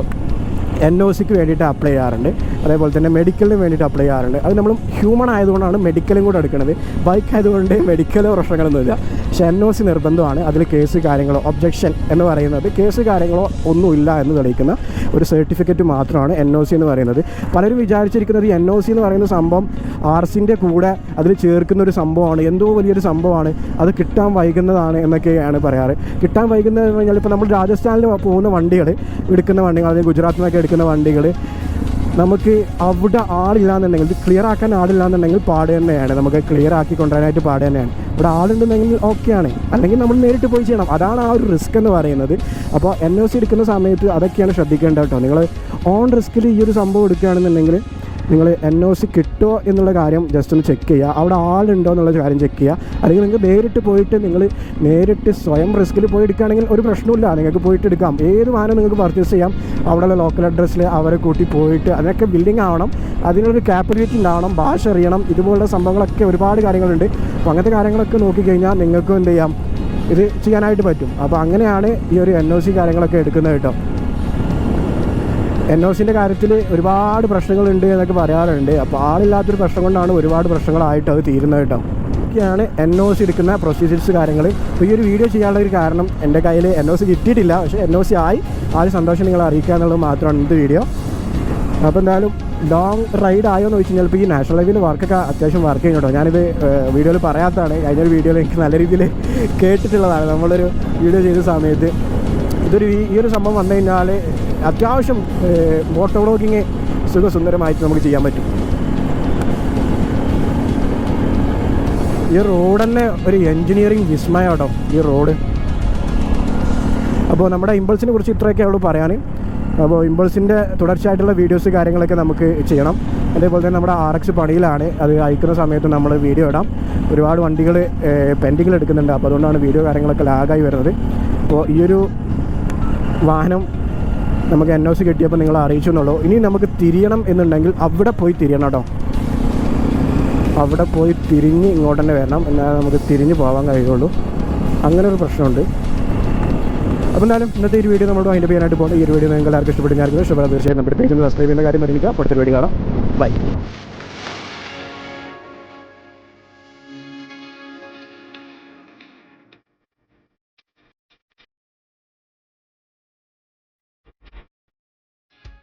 എൻ ഒ സിക്ക് വേണ്ടിയിട്ട് അപ്ലൈ ചെയ്യാറുണ്ട്. അതേപോലെ തന്നെ മെഡിക്കലിന് വേണ്ടിയിട്ട് അപ്ലൈ ചെയ്യാറുണ്ട്. അത് നമ്മൾ ഹ്യൂമൺ ആയതുകൊണ്ടാണ് മെഡിക്കലും കൂടെ എടുക്കുന്നത്. ബൈക്ക് ആയതുകൊണ്ട് മെഡിക്കലോ പ്രശ്നങ്ങളൊന്നുമില്ല. പക്ഷെ എൻ ഒ സി നിർബന്ധമാണ്. അതിൽ കേസ് കാര്യങ്ങളോ ഒബ്ജക്ഷൻ എന്ന് പറയുന്നത് കേസ് കാര്യങ്ങളോ ഒന്നുമില്ല എന്ന് തെളിയിക്കുന്ന ഒരു സർട്ടിഫിക്കറ്റ് മാത്രമാണ് എൻ ഒ സി എന്ന് പറയുന്നത്. പലരും വിചാരിച്ചിരിക്കുന്നത് എൻ ഒ സി എന്ന് പറയുന്ന സംഭവം ആർ സിന്റെ കൂടെ അതിൽ ചേർക്കുന്ന ഒരു സംഭവമാണ്. എന്തോ വലിയൊരു സംഭവമാണ്. അത് കിട്ടാൻ വൈകുന്നതാണ് എന്നൊക്കെയാണ് പറയാറ്. കിട്ടാൻ വൈകുന്നത് എന്ന് പറഞ്ഞാൽ ഇപ്പോൾ നമ്മൾ രാജസ്ഥാനിൽ പോകുന്ന വണ്ടികൾ എടുക്കുന്ന വണ്ടികൾ അല്ലെങ്കിൽ ഗുജറാത്തിൽ നിന്നൊക്കെ എടുക്കുന്ന വണ്ടികൾ നമുക്ക് അവിടെ ആളില്ലാന്നുണ്ടെങ്കിൽ ഇത് ക്ലിയർ ആക്കാൻ ആളില്ലാന്നുണ്ടെങ്കിൽ പാട് തന്നെയാണ്. നമുക്ക് ക്ലിയർ ആക്കി കൊണ്ടുവരാനായിട്ട് പാട് തന്നെയാണ്. ഇവിടെ ആളുണ്ടെന്നെങ്കിൽ ഓക്കെയാണ് അല്ലെങ്കിൽ നമ്മൾ നേരിട്ട് പോയി ചെയ്യണം. അതാണ് ആ ഒരു റിസ്ക് എന്ന് പറയുന്നത്. അപ്പോൾ എൻ ഒ സി എടുക്കുന്ന സമയത്ത് അതൊക്കെയാണ് ശ്രദ്ധിക്കേണ്ടത് കേട്ടോ. നിങ്ങൾ ഓൺ റിസ്കിൽ ഈ ഒരു സംഭവം എടുക്കുകയാണെന്നുണ്ടെങ്കിൽ നിങ്ങൾ എൻ ഒ സി കിട്ടുമോ എന്നുള്ള കാര്യം ജസ്റ്റ് ഒന്ന് ചെക്ക് ചെയ്യുക. അവിടെ ആളുണ്ടോ എന്നുള്ള കാര്യം ചെക്ക് ചെയ്യുക. അല്ലെങ്കിൽ നിങ്ങൾക്ക് നേരിട്ട് പോയിട്ട് നിങ്ങൾ നേരിട്ട് സ്വയം റിസ്കിൽ പോയി എടുക്കുകയാണെങ്കിൽ ഒരു പ്രശ്നമില്ല നിങ്ങൾക്ക് പോയിട്ട് എടുക്കാം. ഏത് വാഹനം നിങ്ങൾക്ക് പർച്ചേസ് ചെയ്യാം അവിടെയുള്ള ലോക്കൽ അഡ്രസ്സിൽ അവരെ കൂട്ടി പോയിട്ട് അതിനൊക്കെ ബിൽഡിംഗ് ആവണം. അതിനൊരു ക്യാപ്പബിലിറ്റി ഉണ്ടാവണം. ഭാഷ അറിയണം. ഇതുപോലുള്ള സംഭവങ്ങളൊക്കെ ഒരുപാട് കാര്യങ്ങളുണ്ട്. അപ്പോൾ അങ്ങനത്തെ കാര്യങ്ങളൊക്കെ നോക്കിക്കഴിഞ്ഞാൽ നിങ്ങൾക്കും എന്ത് ചെയ്യാം? ഇത് ചെയ്യാനായിട്ട് പറ്റും. അപ്പോൾ അങ്ങനെയാണ് ഈ ഒരു എൻ ഒ സി കാര്യങ്ങളൊക്കെ എടുക്കുന്നത് കേട്ടോ. എൻ ഒ സിന്റെ കാര്യത്തിൽ ഒരുപാട് പ്രശ്നങ്ങളുണ്ട് എന്നൊക്കെ പറയാറുണ്ട്. അപ്പോൾ ആളില്ലാത്തൊരു പ്രശ്നം കൊണ്ടാണ് ഒരുപാട് പ്രശ്നങ്ങളായിട്ട് അത് തീരുന്നത് കേട്ടോ. ഒക്കെയാണ് എൻ ഒ സി എടുക്കുന്ന പ്രൊസീജിയേഴ്സ് കാര്യങ്ങൾ അപ്പോൾ ഈ ഒരു വീഡിയോ ചെയ്യാനുള്ള ഒരു കാരണം എന്റെ കയ്യിൽ എൻ ഒ സി കിട്ടിയിട്ടില്ല. പക്ഷേ എൻ ഒ സി ആയി. ആ ഒരു സന്തോഷം നിങ്ങളെ അറിയിക്കുക എന്നുള്ളത് മാത്രമാണ് ഇന്നത്തെ വീഡിയോ അപ്പോൾ എന്തായാലും ലോങ് റൈഡ് ആയോ എന്ന് വെച്ച് കഴിഞ്ഞാൽ ഇപ്പോൾ ഈ നാഷണൽ ഹൈവേയിൽ വർക്കൊക്കെ അത്യാവശ്യം വർക്ക് ചെയ്യുന്നുണ്ടോ ഞാനിത് വീഡിയോയിൽ പറയാത്തതാണ്. കഴിഞ്ഞൊരു വീഡിയോയിൽ എനിക്ക് നല്ല രീതിയിൽ കേട്ടിട്ടുള്ളതാണ്. നമ്മളൊരു വീഡിയോ ചെയ്ത സമയത്ത്. ഇതൊരു ഈ ഒരു സംഭവം വന്നു കഴിഞ്ഞാൽ അത്യാവശ്യം മോട്ടോ വ്ളോഗിങ് സുഖസുന്ദരമായിട്ട് നമുക്ക് ചെയ്യാൻ പറ്റും. ഈ റോഡ് തന്നെ ഒരു എൻജിനീയറിങ് വിസ്മയം കേട്ടോ ഈ റോഡ്. അപ്പോൾ നമ്മുടെ ഇമ്പൾസിനെ കുറിച്ച് ഇത്രയൊക്കെ ഉള്ളൂ പറയാൻ. അപ്പോൾ ഇമ്പൾസിന്റെ തുടർച്ചയായിട്ടുള്ള വീഡിയോസ് കാര്യങ്ങളൊക്കെ നമുക്ക് ചെയ്യണം. അതേപോലെ തന്നെ നമ്മുടെ ആർ എക്സ് പണിയിലാണ്. അത് അയക്കുന്ന സമയത്ത് നമ്മൾ വീഡിയോ ഇടാം. ഒരുപാട് വണ്ടികൾ പെൻഡിങ്ങിൽ എടുക്കുന്നുണ്ട്. അപ്പോൾ അതുകൊണ്ടാണ് വീഡിയോ കാര്യങ്ങളൊക്കെ ലാഗായി വരുന്നത്. അപ്പോൾ ഈ ഒരു വാഹനം നമുക്ക് എൻ ഒ സി കിട്ടിയപ്പോൾ നിങ്ങളെ അറിയിച്ചു എന്നുള്ളൂ. ഇനി നമുക്ക് തിരിയണം എന്നുണ്ടെങ്കിൽ അവിടെ പോയി തിരിയണം കേട്ടോ. അവിടെ പോയി തിരിഞ്ഞ് ഇങ്ങോട്ട് തന്നെ വരണം. എന്നാൽ നമുക്ക് തിരിഞ്ഞ് പോകാൻ കഴിയുള്ളൂ. അങ്ങനെ ഒരു പ്രശ്നമുണ്ട്. അപ്പോൾ എന്നാലും ഇന്നത്തെ ഈ വീഡിയോ നമ്മൾ അതിന്റെ ചെയ്യാനായിട്ട് പോകുന്നത് ഈ ഒരു വീഡിയോ നിങ്ങൾക്ക് എല്ലാവർക്കും ഇഷ്ടപ്പെടുന്ന ആർക്കും ഇഷ്ടപ്പെടാൻ തീർച്ചയായും നമ്മുടെ പേജ് സബ്സ്ക്രൈബ് ചെയ്യുന്ന കാര്യം അറിയിക്കുക അടുത്തൊരു വീഡിയോ കാണാം. ബൈ